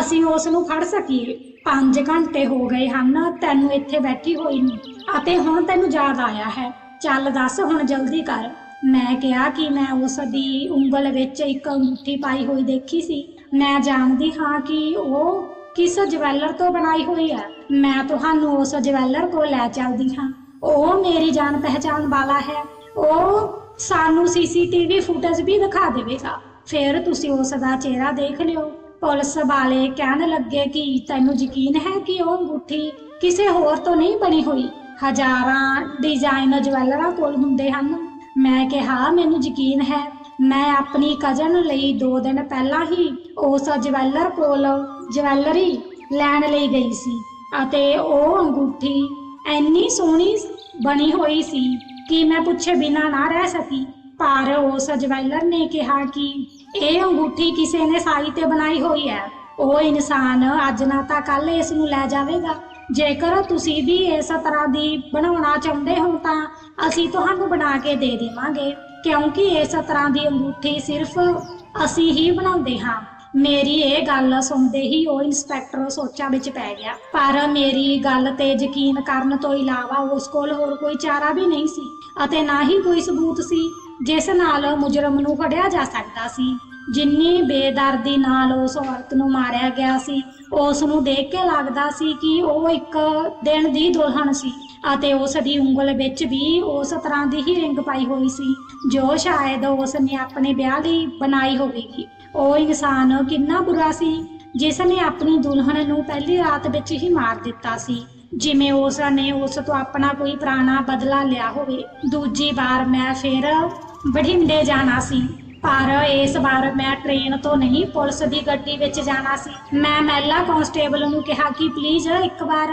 ਅਸੀਂ ਉਸ ਨੂੰ ਫੜ ਸਕੀਏ। 5 ਘੰਟੇ ਹੋ ਗਏ ਹਨ, ਤੈਨੂੰ ਇੱਥੇ ਬੈਠੀ ਹੋਈ ਨੂੰ, ਅਤੇ ਹੁਣ ਤੈਨੂੰ ਯਾਦ ਆਇਆ ਹੈ। ਚੱਲ ਦੱਸ, ਹੁਣ ਜਲਦੀ ਕਰ। ਮੈਂ ਕਿਹਾ ਕਿ ਮੈਂ ਉਸ ਦੀ ਉਂਗਲ ਵਿੱਚ ਇੱਕ ਅੰਗੂਠੀ ਪਾਈ ਹੋਈ ਦੇਖੀ ਸੀ। ਮੈਂ ਜਾਣਦੀ ਹਾਂ ਕਿ ਉਹ ਕਿਸ ਜਵੈਲਰ ਤੋਂ ਬਣਾਈ ਹੋਈ ਹੈ। ਮੈਂ ਤੁਹਾਨੂੰ ਉਸ ਜਵੈਲਰ ਕੋਲ ਲੈ ਚੱਲਦੀ ਹਾਂ। ਉਹ ਮੇਰੀ ਜਾਣ ਪਹਿਚਾਣ ਵਾਲਾ ਹੈ। ਉਹ ਸਾਨੂੰ ਸੀਸੀਟੀਵੀ ਫੁਟੇਜ ਵੀ ਦਿਖਾ ਦੇਵੇਗਾ। ਫਿਰ ਤੁਸੀਂ ਉਸ ਦਾ ਚਿਹਰਾ ਦੇਖ ਲਿਓ। ਪੁਲਿਸ ਵਾਲੇ ਕਹਿਣ ਲੱਗੇ ਕਿ ਤੈਨੂੰ ਯਕੀਨ ਹੈ ਕਿ ਉਹ ਅੰਗੂਠੀ ਕਿਸੇ ਹੋਰ ਤੋਂ ਨਹੀਂ ਬਣੀ ਹੋਈ? ਹਜ਼ਾਰਾਂ ਡਿਜ਼ਾਈਨ ਜਵੈਲਰਾਂ ਕੋਲ ਹੁੰਦੇ ਹਨ। ਮੈਂ ਕਿਹਾ, ਮੈਨੂੰ ਯਕੀਨ ਹੈ, ਮੈਂ ਆਪਣੀ ਕਜ਼ਨ ਲਈ 2 ਦਿਨ ਪਹਿਲਾਂ ਹੀ ਉਸ ਜਵੈਲਰ ਕੋਲ ਜਵੈਲਰੀ ਲੈਣ ਲਈ ਗਈ ਸੀ ਅਤੇ ਉਹ ਅੰਗੂਠੀ ਇੰਨੀ ਸੋਹਣੀ ਬਣੀ ਹੋਈ ਸੀ ਕਿ ਮੈਂ ਪੁੱਛੇ ਬਿਨਾ ਨਾ ਰਹਿ ਸਕੀ। ਪਰ ਉਸ ਜਵੈਲਰ ਨੇ ਕਿਹਾ ਕਿ ਇਹ ਅੰਗੂਠੀ ਕਿਸੇ ਨੇ ਸਾਈ ਤੇ ਬਣਾਈ ਹੋਈ ਹੈ। ਉਹ ਇਨਸਾਨ ਅੱਜ ਨਾ ਤਾਂ ਕੱਲ ਇਸ ਨੂੰ ਲੈ ਜਾਵੇਗਾ। ਜੇਕਰ ਤੁਸੀਂ ਵੀ ਇਸ ਤਰ੍ਹਾਂ ਦੀ ਬਣਾਉਣਾ ਚਾਹੁੰਦੇ ਹੋ ਤਾਂ ਅਸੀਂ ਤੁਹਾਨੂੰ ਬਣਾ ਕੇ ਦੇ ਦੇਵਾਂਗੇ, ਕਿਉਂਕਿ ਇਸ ਤਰ੍ਹਾਂ ਦੀ ਅੰਗੂਠੀ ਸਿਰਫ ਅਸੀਂ ਹੀ ਬਣਾਉਂਦੇ ਹਾਂ। ਮੇਰੀ ਇਹ ਗੱਲ ਸੁਣਦੇ ਹੀ ਉਹ ਇੰਸਪੈਕਟਰ ਸੋਚਾਂ ਵਿੱਚ ਪੈ ਗਿਆ। ਪਰ ਮੇਰੀ ਗੱਲ ਤੇ ਯਕੀਨ ਕਰਨ ਤੋਂ ਇਲਾਵਾ ਉਸ ਕੋਲ ਹੋਰ ਕੋਈ ਚਾਰਾ ਵੀ ਨਹੀਂ ਸੀ, ਅਤੇ ਨਾ ਹੀ ਕੋਈ ਸਬੂਤ ਸੀ, ਜਿਸ ਨਾਲ ਮੁਜਰਮ ਨੂੰ ਫੜਿਆ ਜਾ ਸਕਦਾ ਸੀ। ਜਿੰਨੀ ਬੇਦਰਦੀ ਨਾਲ ਉਸ ਔਰਤ ਨੂੰ ਮਾਰਿਆ ਗਿਆ ਸੀ ਉਸ ਨੂੰ ਦੇਖ ਕੇ ਲੱਗਦਾ ਸੀ ਕਿ ਉਹ ਇੱਕ ਦਿਨ ਦੀ ਦੁਲਹਨ ਸੀ ਅਤੇ ਉਸ ਦੀ ਉਂਗਲ ਵਿੱਚ ਵੀ ਉਸ ਤਰ੍ਹਾਂ ਦੀ ਹੀ ਰਿੰਗ ਪਾਈ ਹੋਈ ਸੀ, ਜੋ ਸ਼ਾਇਦ ਉਸ ਨੇ ਆਪਣੇ ਵਿਆਹ ਲਈ ਬਣਾਈ ਹੋਵੇਗੀ। ਉਹ ਇਨਸਾਨ ਕਿੰਨਾ ਬੁਰਾ ਸੀ ਜਿਸ ਨੇ ਆਪਣੀ ਦੁਲਹਨ ਨੂੰ ਪਹਿਲੀ ਰਾਤ ਵਿੱਚ ਹੀ ਮਾਰ ਦਿੱਤਾ ਸੀ। ਜਿਵੇਂ ਉਸ ਨੇ ਉਸ ਤੋਂ ਆਪਣਾ ਕੋਈ ਪੁਰਾਣਾ ਬਦਲਾ ਲਿਆ ਹੋਵੇ, ਦੂਜੀ ਵਾਰ ਮੈਂ ਫਿਰ ਬਠਿੰਡੇ ਜਾਣਾ ਸੀ। ਪਰ ਇਸ ਵਾਰ ਮੈਂ ਟ੍ਰੇਨ ਤੋਂ ਨਹੀਂ, ਪੁਲਿਸ ਦੀ ਗੱਡੀ ਵਿੱਚ ਜਾਣਾ ਸੀ। ਮੈਂ ਮਹਿਲਾ ਕਾਂਸਟੇਬਲ ਨੂੰ ਕਿਹਾ ਕਿ ਪਲੀਜ਼ ਇੱਕ ਵਾਰ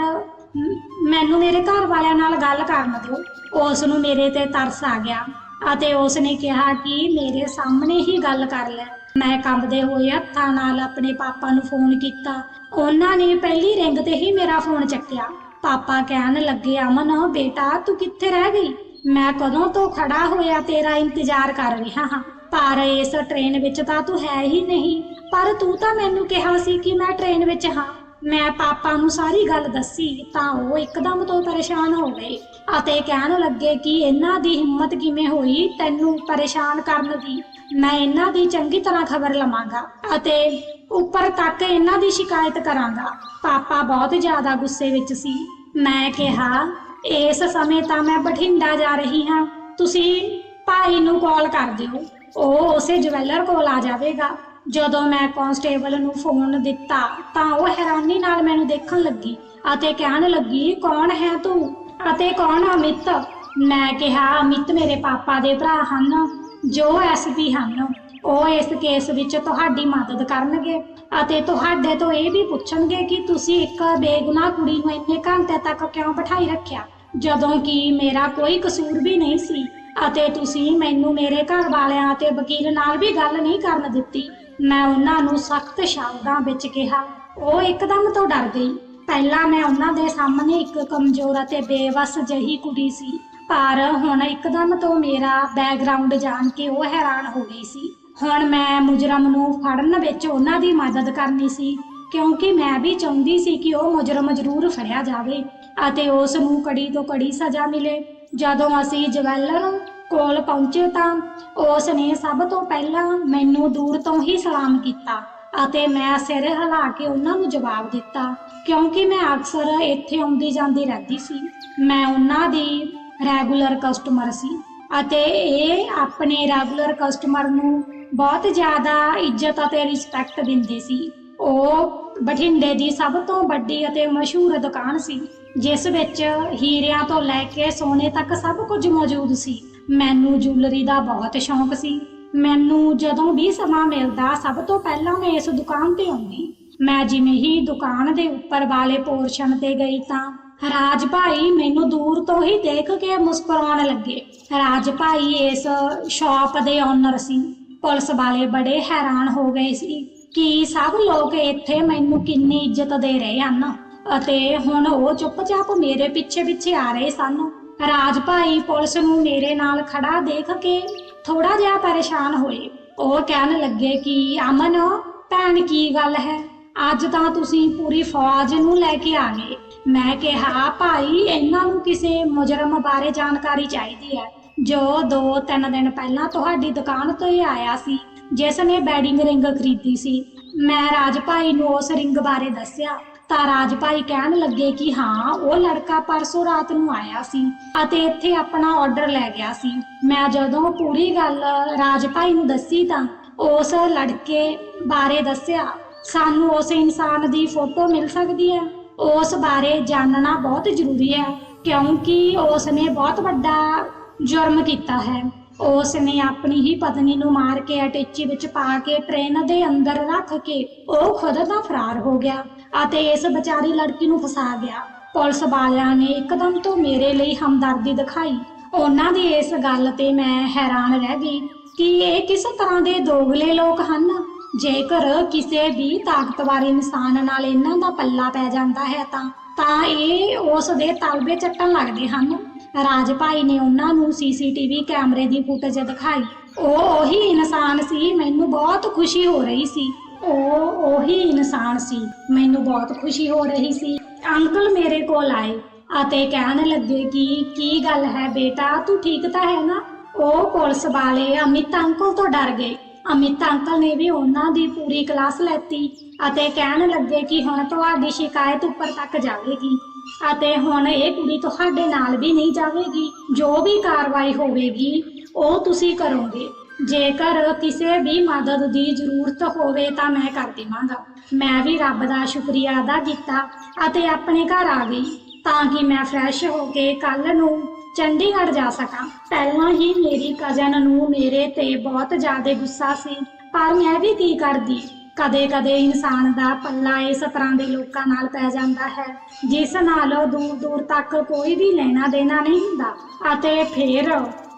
ਮੈਨੂੰ ਮੇਰੇ ਘਰ ਵਾਲਿਆਂ ਨਾਲ ਗੱਲ ਕਰਨ ਦਿਓ। ਉਸ ਨੂੰ ਮੇਰੇ ਤੇ ਤਰਸ ਆ ਗਿਆ ਅਤੇ ਉਸ ਨੇ ਕਿਹਾ ਕਿ ਮੇਰੇ ਸਾਹਮਣੇ ਹੀ ਗੱਲ ਕਰ ਲੈ। ਮੈਂ ਕੰਬਦੇ ਹੋਏ ਹੱਥਾਂ ਨਾਲ ਆਪਣੇ ਪਾਪਾ ਨੂੰ ਫੋਨ ਕੀਤਾ। ਉਹਨਾਂ ਨੇ ਪਹਿਲੀ ਰਿੰਗ ਤੇ ਹੀ ਮੇਰਾ ਫੋਨ ਚੱਕਿਆ। ਪਾਪਾ ਕਹਿਣ ਲੱਗੇ, ਅਮਨ, ਬੇਟਾ ਤੂੰ ਕਿੱਥੇ ਰਹਿ ਗਈ? ਮੈਂ ਕਦੋਂ ਤੋਂ ਖੜਾ ਹੋਇਆ ਤੇਰਾ ਇੰਤਜ਼ਾਰ ਕਰ ਰਿਹਾ ਹਾਂ। ਪਰ ਇਸ ਟ੍ਰੇਨ ਵਿੱਚ ਤਾਂ ਤੂੰ ਹੈ ਹੀ ਨਹੀਂ। ਪਰ ਤੂੰ ਤਾਂ ਮੈਨੂੰ ਕਿਹਾ ਸੀ ਕਿ ਮੈਂ ਟ੍ਰੇਨ ਵਿੱਚ ਹਾਂ। ਮੈਂ ਪਾਪਾ ਨੂੰ ਸਾਰੀ ਗੱਲ ਦੱਸੀ, ਤਾਂ ਉਹ ਇੱਕਦਮ ਤੋਂ ਪਰੇਸ਼ਾਨ ਹੋ ਗਏ ਅਤੇ ਕਹਿਣ ਲੱਗੇ ਕਿ ਇਹਨਾਂ ਦੀ ਹਿੰਮਤ ਕਿਵੇਂ ਹੋਈ ਤੈਨੂੰ ਪਰੇਸ਼ਾਨ ਕਰਨ ਦੀ। ਮੈਂ ਇਹਨਾਂ ਦੀ ਚੰਗੀ ਤਰ੍ਹਾਂ ਖਬਰ ਲਵਾਂਗਾ ਅਤੇ ਉੱਪਰ ਤੱਕ ਇਹਨਾਂ ਦੀ ਸ਼ਿਕਾਇਤ ਕਰਾਂਗਾ। ਪਾਪਾ ਬਹੁਤ ਜ਼ਿਆਦਾ ਗੁੱਸੇ ਵਿੱਚ ਸੀ। ਮੈਂ ਕਿਹਾ, ਇਸ ਸਮੇਂ ਤਾਂ ਮੈਂ ਬਠਿੰਡਾ ਜਾ ਰਹੀ ਹਾਂ। ਤੁਸੀਂ ਭਾਈ ਨੂੰ ਕਾਲ ਕਰ ਦਿਓ। ਉਹ ਉਸੇ ਜਵੈਲਰ ਕੋਲ ਆ ਜਾਵੇਗਾ। ਜਦੋਂ ਮੈਂ ਕਾਂਸਟੇਬਲ ਨੂੰ ਫੋਨ ਦਿੱਤਾ, ਤਾਂ ਉਹ ਹੈਰਾਨੀ ਨਾਲ ਮੈਨੂੰ ਦੇਖਣ ਲੱਗੀ ਅਤੇ ਕਹਿਣ ਲੱਗੀ, ਕੌਣ ਹੈ ਤੂੰ? ਅਤੇ ਕੌਣ ਅਮਿਤ? ਮੈਂ ਕਿਹਾ, ਅਮਿਤ ਮੇਰੇ ਪਾਪਾ ਦੇ ਭਰਾ ਹਨ, ਜੋ ਐਸਪੀ ਹਨ। ਉਹ ਇਸ ਕੇਸ ਵਿੱਚ ਤੁਹਾਡੀ ਮਦਦ ਕਰਨਗੇ ਅਤੇ ਤੁਹਾਡੇ ਤੋਂ ਇਹ ਵੀ ਪੁੱਛਣਗੇ ਕਿ ਤੁਸੀਂ ਇੱਕ ਬੇਗੁਨਾਹ ਕੁੜੀ ਨੂੰ ਇੰਨੇ ਘੰਟੇ ਤੱਕ ਕਿਉਂ ਬਿਠਾਈ ਰੱਖਿਆ? ਜਦੋਂ ਕਿ ਮੇਰਾ ਕੋਈ ਕਸੂਰ ਵੀ ਨਹੀਂ ਸੀ। ਅਤੇ ਤੁਸੀਂ ਮੈਨੂੰ ਮੇਰੇ ਘਰ ਵਾਲਿਆਂ ਅਤੇ ਵਕੀਲ ਨਾਲ ਵੀ ਗੱਲ ਨਹੀਂ ਕਰਨ ਦਿੱਤੀ। ਮੈਂ ਉਹਨਾਂ ਨੂੰ ਸਖਤ ਸ਼ਬਦਾਂ ਵਿੱਚ ਕਿਹਾ, ਉਹ ਇੱਕਦਮ ਤੋਂ ਡਰ ਗਈ। ਪਹਿਲਾਂ ਮੈਂ ਉਹਨਾਂ ਦੇ ਸਾਹਮਣੇ ਇੱਕ ਕਮਜ਼ੋਰ ਅਤੇ ਬੇਵਸ ਜਹੀ ਕੁੜੀ ਸੀ, ਪਰ ਹੁਣ ਇੱਕਦਮ ਤੋਂ ਮੇਰਾ ਬੈਕਗ੍ਰਾਉਂਡ ਜਾਣ ਕੇ ਉਹ ਹੈਰਾਨ ਹੋ ਗਈ ਸੀ। ਹੁਣ ਮੈਂ ਮੁਜਰਮ ਨੂੰ ਫੜਨ ਵਿੱਚ ਉਹਨਾਂ ਦੀ ਮਦਦ ਕਰਨੀ ਸੀ, ਕਿਉਂਕਿ ਮੈਂ ਵੀ ਚਾਹੁੰਦੀ ਸੀ ਕਿ ਉਹ ਮੁਜਰਮ ਜ਼ਰੂਰ ਫੜਿਆ ਜਾਵੇ ਅਤੇ ਉਸ ਨੂੰ ਕੜੀ ਤੋਂ ਕੜੀ ਸਜ਼ਾ ਮਿਲੇ। ਜਦੋਂ ਅਸੀਂ ਜਵੈਲਰ ਕੋਲ ਪਹੁੰਚੇ ਤਾਂ ਉਸ ਨੇ ਸਭ ਤੋਂ ਪਹਿਲਾਂ ਮੈਨੂੰ ਦੂਰ ਤੋਂ ਹੀ ਸਲਾਮ ਕੀਤਾ ਅਤੇ ਮੈਂ ਸਿਰ ਹਿਲਾ ਕੇ ਉਹਨਾਂ ਨੂੰ ਜਵਾਬ ਦਿੱਤਾ, ਕਿਉਂਕਿ ਮੈਂ ਅਕਸਰ ਇੱਥੇ ਆਉਂਦੀ ਜਾਂਦੀ ਰਹਿੰਦੀ ਸੀ। ਮੈਂ ਉਹਨਾਂ ਦੀ ਰੈਗੂਲਰ ਕਸਟਮਰ ਸੀ ਅਤੇ ਇਹ ਆਪਣੇ ਰੈਗੂਲਰ ਕਸਟਮਰ ਨੂੰ ਬਹੁਤ ਜ਼ਿਆਦਾ ਇੱਜ਼ਤ ਅਤੇ ਰਿਸਪੈਕਟ ਦਿੰਦੇ ਸੀ। ਉਹ ਬਠਿੰਡੇ ਦੀ ਸਭ ਤੋਂ ਵੱਡੀ ਅਤੇ ਮਸ਼ਹੂਰ ਦੁਕਾਨ ਸੀ। ਜਿਸ ਵਿੱਚ ਹੀਰਿਆਂ ਤੋਂ ਲੈ ਕੇ ਸੋਨੇ ਤੱਕ ਸਭ ਕੁਝ ਮੌਜੂਦ ਸੀ। ਮੈਨੂੰ ਜੁਐਲਰੀ ਦਾ ਬਹੁਤ ਸ਼ੌਂਕ ਸੀ। ਮੈਨੂੰ ਜਦੋਂ ਵੀ ਸਮਾਂ ਮਿਲਦਾ, ਸਭ ਤੋਂ ਪਹਿਲਾਂ ਮੈਂ ਇਸ ਦੁਕਾਨ ਤੇ ਆਉਂਦੀ। ਮੈਂ ਜਿਵੇਂ ਹੀ ਦੁਕਾਨ ਦੇ ਉੱਪਰ ਵਾਲੇ ਪੋਰਸ਼ਨ ਤੇ ਗਈ ਤਾਂ ਰਾਜ ਭਾਈ ਮੈਨੂੰ ਦੂਰ ਤੋਂ ਹੀ ਦੇਖ ਕੇ ਮੁਸਕਰਾਉਣ ਲੱਗੇ। ਰਾਜ ਭਾਈ ਇਸ ਸ਼ਾਪ ਦੇ ਓਨਰ ਸੀ। ਪੁਲਿਸ ਵਾਲੇ ਬੜੇ ਹੈਰਾਨ ਹੋ ਗਏ ਸੀ ਕਿ ਸਭ ਲੋਕ ਇੱਥੇ ਮੈਨੂੰ ਕਿੰਨੀ ਇੱਜ਼ਤ ਦੇ ਰਹੇ ਹਨ। ਅਤੇ ਹੁਣ ਉਹ ਚੁੱਪਚਾਪ ਮੇਰੇ ਪਿੱਛੇ ਪਿੱਛੇ ਆ ਰਹੇ ਸਨ। ਰਾਜ ਭਾਈ ਪੁਲਿਸ ਨੂੰ ਮੇਰੇ ਨਾਲ ਖੜਾ ਦੇਖ ਕੇ ਥੋੜਾ ਜਿਹਾ ਪਰੇਸ਼ਾਨ ਹੋਏ। ਉਹ ਕਹਿਣ ਲੱਗੇ ਕਿ, ਅਮਨ, ਭੈਣ ਕੀ ਗੱਲ ਹੈ? ਅੱਜ ਤਾਂ ਤੁਸੀਂ ਪੂਰੀ ਫੌਜ ਨੂੰ ਲੈ ਕੇ ਆ ਗਏ। ਮੈਂ ਕਿਹਾ, ਭਾਈ, ਇਹਨਾਂ ਨੂੰ ਕਿਸੇ ਮੁਜਰਮ ਬਾਰੇ ਜਾਣਕਾਰੀ ਚਾਹੀਦੀ ਹੈ। ਜੋ 2-3 ਦਿਨ ਪਹਿਲਾਂ ਤੁਹਾਡੀ ਦੁਕਾਨ ਤੋਂ ਹੀ ਆਇਆ ਸੀ, ਜਿਸ ਨੇ ਬੈਡਿੰਗ ਰਿੰਗ ਖਰੀਦੀ ਸੀ। ਮੈਂ ਰਾਜ ਭਾਈ ਨੂੰ ਉਸ ਰਿੰਗ ਬਾਰੇ ਦੱਸਿਆ। ਤਾਂ ਰਾਜ ਭਾਈ ਕਹਿਣ ਲੱਗੇ ਕਿ ਹਾਂ, ਉਹ ਲੜਕਾ ਪਰਸੋਂ ਰਾਤ ਨੂੰ ਆਇਆ ਸੀ ਅਤੇ ਇੱਥੇ ਆਪਣਾ ਆਰਡਰ ਲੈ ਗਿਆ ਸੀ। ਮੈਂ ਜਦੋਂ ਪੂਰੀ ਗੱਲ ਰਾਜ ਭਾਈ ਨੂੰ ਦੱਸੀ ਤਾਂ ਉਸ ਲੜਕੇ ਬਾਰੇ ਦੱਸਿਆ, ਸਾਨੂੰ ਉਸ ਇਨਸਾਨ ਦੀ ਫੋਟੋ ਮਿਲ ਸਕਦੀ ਹੈ? ਉਸ ਬਾਰੇ ਜਾਣਨਾ ਬਹੁਤ ਜ਼ਰੂਰੀ ਹੈ, ਕਿਉਂਕਿ ਉਸ ਨੇ ਬਹੁਤ ਵੱਡਾ ਜੁਰਮ ਕੀਤਾ ਹੈ। ਉਸ ਨੇ ਆਪਣੀ ਹੀ ਪਤਨੀ ਨੂੰ ਮਾਰ ਕੇ ਅਟੈਚੀ ਵਿੱਚ ਪਾ ਕੇ ਟ੍ਰੇਨ ਦੇ ਅੰਦਰ ਰੱਖ ਕੇ ਉਹ ਖੁਦ ਤਾਂ ਫਰਾਰ ਹੋ ਗਿਆ ਅਤੇ ਇਸ ਵਿਚਾਰੀ ਲੜਕੀ ਨੂੰ ਫਸਾ ਗਿਆ। ਪੁਲਿਸ ਵਾਲਿਆਂ ਨੇ ਇੱਕਦਮ ਤੋਂ ਮੇਰੇ ਲਈ ਹਮਦਰਦੀ ਦਿਖਾਈ। ਉਹਨਾਂ ਦੀ ਇਸ ਗੱਲ ਤੇ ਮੈਂ ਹੈਰਾਨ ਰਹਿ ਗਈ ਕਿ ਇਹ ਕਿਸ ਤਰ੍ਹਾਂ ਦੇ ਦੋਗਲੇ ਲੋਕ ਹਨ? ਜੇਕਰ ਕਿਸੇ ਵੀ ਤਾਕਤਵਰ ਇਨਸਾਨ ਨਾਲ ਇਹਨਾਂ ਦਾ ਪੱਲਾ ਪੈ ਜਾਂਦਾ ਹੈ ਤਾਂ ਤਾਂ ਇਹ ਉਸ ਦੇ ਤਲਬੇ ਚੱਟਣ ਲੱਗਦੇ ਹਨ। ਰਾਜ ਭਾਈ ਨੇ ਉਹਨਾਂ ਨੂੰ ਸੀਸੀਟੀਵੀ ਕੈਮਰੇ ਦੀ ਫੁਟੇਜ ਦਿਖਾਈ। ਉਹ ਉਹੀ ਇਨਸਾਨ ਸੀ, ਮੈਨੂੰ ਬਹੁਤ ਖੁਸ਼ੀ ਹੋ ਰਹੀ ਸੀ। ਉਹ ਉਹੀ ਇਨਸਾਨ ਸੀ, ਮੈਨੂੰ ਬਹੁਤ ਖੁਸ਼ੀ ਹੋ ਰਹੀ ਸੀ। ਅੰਕਲ ਮੇਰੇ ਕੋਲ ਆਏ ਅਤੇ ਕਹਿਣ ਲੱਗੇ ਕਿ, ਕੀ ਗੱਲ ਹੈ ਬੇਟਾ, ਤੂੰ ਠੀਕ ਤਾਂ ਹੈ ਨਾ? ਉਹ ਪੁਲਿਸ ਵਾਲੇ ਅਮਿਤ ਅੰਕਲ ਤੋਂ ਡਰ ਗਏ। ਅਮਿਤ ਅੰਕਲ ਨੇ ਵੀ ਉਹਨਾਂ ਦੀ ਪੂਰੀ ਕਲਾਸ ਲੈਤੀ ਅਤੇ ਕਹਿਣ ਲੱਗੇ ਕਿ ਹੁਣ ਤੁਹਾਡੀ ਸ਼ਿਕਾਇਤ ਉੱਪਰ ਤੱਕ ਜਾਵੇਗੀ। ਅਤੇ ਹੁਣ ਇਹ ਕੁੜੀ ਤੁਹਾਡੇ ਨਾਲ ਵੀ ਨਹੀਂ ਜਾਵੇਗੀ। ਜੋ ਵੀ ਕਾਰਵਾਈ ਹੋਵੇਗੀ, ਉਹ ਤੁਸੀਂ ਕਰੋਗੇ। ਜੇਕਰ ਕਿਸੇ ਵੀ ਮਦਦ ਦੀ ਜ਼ਰੂਰਤ ਹੋਵੇ ਤਾਂ ਮੈਂ ਕਰ ਦੇਵਾਂਗਾ। ਮੈਂ ਵੀ ਰੱਬ ਦਾ ਸ਼ੁਕਰੀਆ ਅਦਾ ਕੀਤਾ ਅਤੇ ਆਪਣੇ ਘਰ ਆ ਗਈ, ਤਾਂ ਕਿ ਮੈਂ ਫਰੈਸ਼ ਹੋ ਕੇ ਕੱਲ ਨੂੰ ਚੰਡੀਗੜ੍ਹ ਜਾ ਸਕਾਂ। ਪਹਿਲਾਂ ਹੀ ਮੇਰੀ ਕਜ਼ਨ ਨੂੰ ਮੇਰੇ ਤੇ ਬਹੁਤ ਜ਼ਿਆਦਾ ਗੁੱਸਾ ਸੀ, ਪਰ ਮੈਂ ਵੀ ਕੀ ਕਰਦੀ? ਕਦੇ-ਕਦੇ ਇਨਸਾਨ ਦਾ ਪੱਲਾ ਇਸ ਤਰ੍ਹਾਂ ਦੇ ਲੋਕਾਂ ਨਾਲ ਪੈ ਜਾਂਦਾ ਹੈ, ਜਿਸ ਨਾਲ ਦੂਰ-ਦੂਰ ਤੱਕ ਕੋਈ ਵੀ ਲੈਣਾ ਦੇਣਾ ਨਹੀਂ ਹੁੰਦਾ। ਅਤੇ ਫਿਰ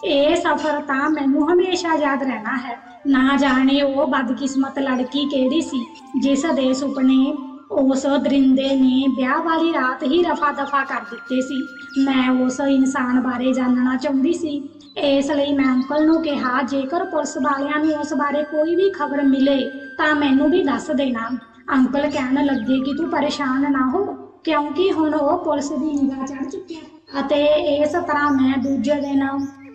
ਇਹ ਸਫ਼ਰ ਤਾਂ ਮੈਨੂੰ ਹਮੇਸ਼ਾ ਯਾਦ ਰਹਿਣਾ ਹੈ। ਨਾ ਜਾਣੇ ਉਹ ਬਦਕਿਸਮਤ ਲੜਕੀ ਕਿਹੜੀ ਸੀ, ਜਿਸ ਦੇ ਸੁਪਨੇ ਉਸ ਦਰਿੰਦੇ ਨੇ ਵਿਆਹ ਵਾਲੀ ਰਾਤ ਹੀ ਰਫਾ ਦਫਾ ਕਰ ਦਿੱਤੇ ਸੀ। ਮੈਂ ਉਸ ਇਨਸਾਨ ਬਾਰੇ ਜਾਣਨਾ ਚਾਹੁੰਦੀ ਸੀ। ਇਸ ਲਈ ਮੈਂ ਅੰਕਲ ਨੂੰ ਕਿਹਾ, ਜੇਕਰ ਪੁਲਿਸ ਵਾਲਿਆਂ ਨੂੰ ਉਸ ਬਾਰੇ ਕੋਈ ਵੀ ਖਬਰ ਮਿਲੇ, ਤਾਂ ਮੈਨੂੰ ਵੀ ਦੱਸ ਦੇਣਾ। ਅੰਕਲ ਕਹਿਣ ਲੱਗੇ ਕਿ ਤੂੰ ਪਰੇਸ਼ਾਨ ਨਾ ਹੋ, ਕਿਉਂਕਿ ਹੁਣ ਉਹ ਪੁਲਿਸ ਦੀ ਨਿਗਾਹ ਚੜ ਚੁੱਕਿਆ ਅਤੇ ਇਸ ਤਰ੍ਹਾਂ ਮੈਂ ਦੂਜੇ ਦਿਨ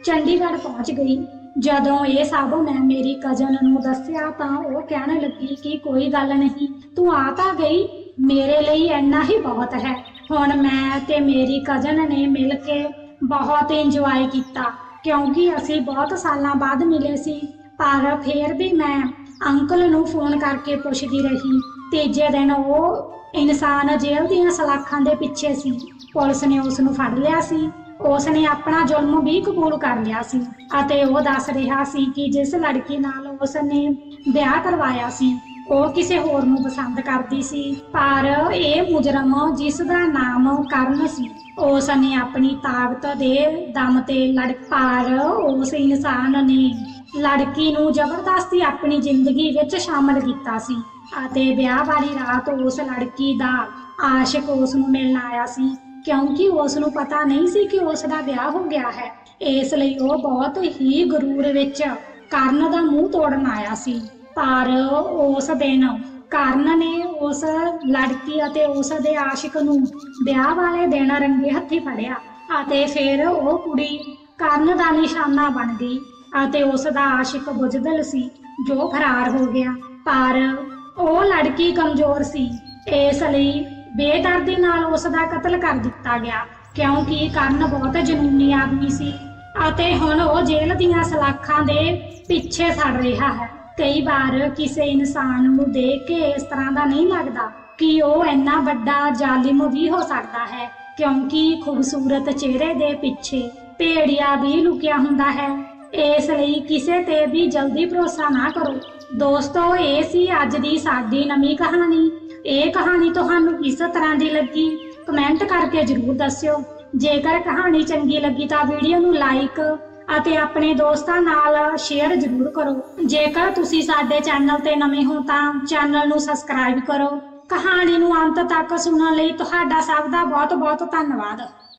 ਚੰਡੀਗੜ੍ਹ ਪਹੁੰਚ ਗਈ। ਜਦੋਂ ਇਹ ਸਭ ਮੈਂ ਮੇਰੀ ਕਜ਼ਨ ਨੂੰ ਦੱਸਿਆ, ਤਾਂ ਉਹ ਕਹਿਣ ਲੱਗੀ ਕਿ ਕੋਈ ਗੱਲ ਨਹੀਂ, ਤੂੰ ਆ ਤਾਂ ਗਈ, ਮੇਰੇ ਲਈ ਇੰਨਾ ਹੀ ਬਹੁਤ ਹੈ। ਹੁਣ ਮੈਂ ਤੇ ਮੇਰੀ ਕਜ਼ਨ ਨੇ ਮਿਲ ਕੇ ਬਹੁਤ ਇੰਜੋਏ ਕੀਤਾ। ਕਿਉਂਕਿ ਅਸੀਂ ਬਹੁਤ ਸਾਲਾਂ ਬਾਅਦ ਮਿਲੇ ਸੀ, ਪਰ ਫਿਰ ਵੀ ਮੈਂ ਅੰਕਲ ਨੂੰ ਫੋਨ ਕਰਕੇ ਪੁੱਛਦੀ ਰਹੀ। ਤੀਜੇ ਦਿਨ ਉਹ ਇਨਸਾਨ ਜੇਲ੍ਹ ਦੀਆਂ ਸਲਾਖਾਂ ਦੇ ਪਿੱਛੇ ਸੀ। ਪੁਲਿਸ ਨੇ ਉਸ ਨੂੰ ਫੜ ਲਿਆ ਸੀ। ਉਸ ਨੇ ਆਪਣਾ ਜ਼ੁਲਮ ਵੀ ਕਬੂਲ ਕਰ ਲਿਆ ਸੀ ਅਤੇ ਉਹ ਦੱਸ ਰਿਹਾ ਸੀ ਕਿ ਜਿਸ ਲੜਕੀ ਨਾਲ ਉਸ ਨੇ ਵਿਆਹ ਕਰਵਾਇਆ ਸੀ ਉਹ ਕਿਸੇ ਹੋਰ ਨੂੰ ਪਸੰਦ ਕਰਦੀ ਸੀ। ਪਰ ਇਹ ਮੁਜਰਮ ਜਿਸ ਦਾ ਨਾਮ ਕਰਨ ਸੀ, ਉਸ ਨੇ ਆਪਣੀ ਤਾਕਤ ਦੇ ਦਮ ਤੇ ਲੜ, ਪਰ ਉਸ ਇਨਸਾਨ ਨੇ ਲੜਕੀ ਨੂੰ ਜ਼ਬਰਦਸਤੀ ਆਪਣੀ ਜ਼ਿੰਦਗੀ ਵਿੱਚ ਸ਼ਾਮਲ ਕੀਤਾ ਸੀ ਅਤੇ ਵਿਆਹ ਵਾਲੀ ਰਾਤ ਉਸ ਲੜਕੀ ਦਾ ਆਸ਼ਿਕ ਉਸ ਨੂੰ ਮਿਲਣ ਆਇਆ ਸੀ, ਕਿਉਂਕਿ ਉਸ ਨੂੰ ਪਤਾ ਨਹੀਂ ਸੀ ਕਿ ਉਸ ਦਾ ਵਿਆਹ ਹੋ ਗਿਆ ਹੈ। ਇਸ ਲਈ ਉਹ ਬਹੁਤ ਹੀ ਗਰੂਰ ਵਿੱਚ ਕਰਨ ਦਾ ਮੂੰਹ ਤੋੜਨ ਆਇਆ ਸੀ। ਪਰ ਉਸ ਦਿਨ ਕਰਨ ਨੇ ਉਸ ਲੜਕੀ ਅਤੇ ਉਸ ਦੇ ਆਸ਼ਿਕ ਨੂੰ ਵਿਆਹ ਵਾਲੇ ਦਿਨ ਰੰਗੇ ਹੱਥੀ ਫੜਿਆ ਅਤੇ ਫਿਰ ਉਹ ਕੁੜੀ ਕਰਨ ਦਾ ਨਿਸ਼ਾਨਾ ਬਣ ਗਈ ਅਤੇ ਉਸ ਦਾ ਆਸ਼ਿਕ ਬੁਝਦਲ ਸੀ, ਜੋ ਫਰਾਰ ਹੋ ਗਿਆ। ਪਰ ਉਹ ਲੜਕੀ ਕਮਜ਼ੋਰ ਸੀ, ਇਸ ਲਈ ਬੇਦਰਦੀ ਨਾਲ ਉਸ ਦਾ ਕਤਲ ਕਰ ਦਿੱਤਾ ਗਿਆ, ਕਿਉਂਕਿ ਕਰਨ ਬਹੁਤ ਜਨੂਨੀ ਆਦਮੀ ਸੀ ਅਤੇ ਹੁਣ ਉਹ ਜੇਲ੍ਹ ਦੀਆਂ ਸਲਾਖਾਂ ਦੇ ਪਿੱਛੇ ਸੜ ਰਿਹਾ ਹੈ। ਕਈ ਵਾਰ ਕਿਸੇ ਇਨਸਾਨ ਨੂੰ ਦੇਖ ਕੇ ਇਸ ਤਰ੍ਹਾਂ ਦਾ ਨਹੀਂ ਲੱਗਦਾ ਕਿ ਉਹ ਇੰਨਾ ਵੱਡਾ ਜ਼ਾਲਿਮ ਵੀ ਹੋ ਸਕਦਾ ਹੈ, ਕਿਉਂਕਿ ਖੂਬਸੂਰਤ ਚਿਹਰੇ ਦੇ ਪਿੱਛੇ ਭੇੜੀਆ ਵੀ ਲੁਕਿਆ ਹੁੰਦਾ ਹੈ। ਇਸ ਲਈ ਕਿਸੇ ਤੇ ਵੀ ਜਲਦੀ ਭਰੋਸਾ ਨਾ ਕਰੋ। ਦੋਸਤੋ, ਇਹ ਸੀ ਅੱਜ ਦੀ ਸਾਡੀ ਨਵੀਂ ਕਹਾਣੀ। ਇਹ ਕਹਾਣੀ ਤੁਹਾਨੂੰ ਕਿਸ ਤਰ੍ਹਾਂ ਦੀ ਲੱਗੀ। ਕਮੈਂਟ ਕਰਕੇ ਜਰੂਰ ਦੱਸਿਓ। ਜੇਕਰ ਕਹਾਣੀ ਚੰਗੀ ਲੱਗੀ ਤਾਂ ਵੀਡੀਓ ਨੂੰ ਲਾਈਕ ਅਤੇ ਆਪਣੇ ਦੋਸਤਾਂ ਨਾਲ ਸ਼ੇਅਰ ਜਰੂਰ ਕਰੋ। ਜੇਕਰ ਤੁਸੀਂ ਸਾਡੇ ਚੈਨਲ ਤੇ ਨਵੇਂ ਹੋ ਤਾਂ ਚੈਨਲ ਨੂੰ ਸਬਸਕ੍ਰਾਈਬ ਕਰੋ। ਕਹਾਣੀ ਨੂੰ ਅੰਤ ਤੱਕ ਸੁਣਨ ਲਈ ਤੁਹਾਡਾ ਸਭ ਦਾ ਬਹੁਤ ਬਹੁਤ ਧੰਨਵਾਦ।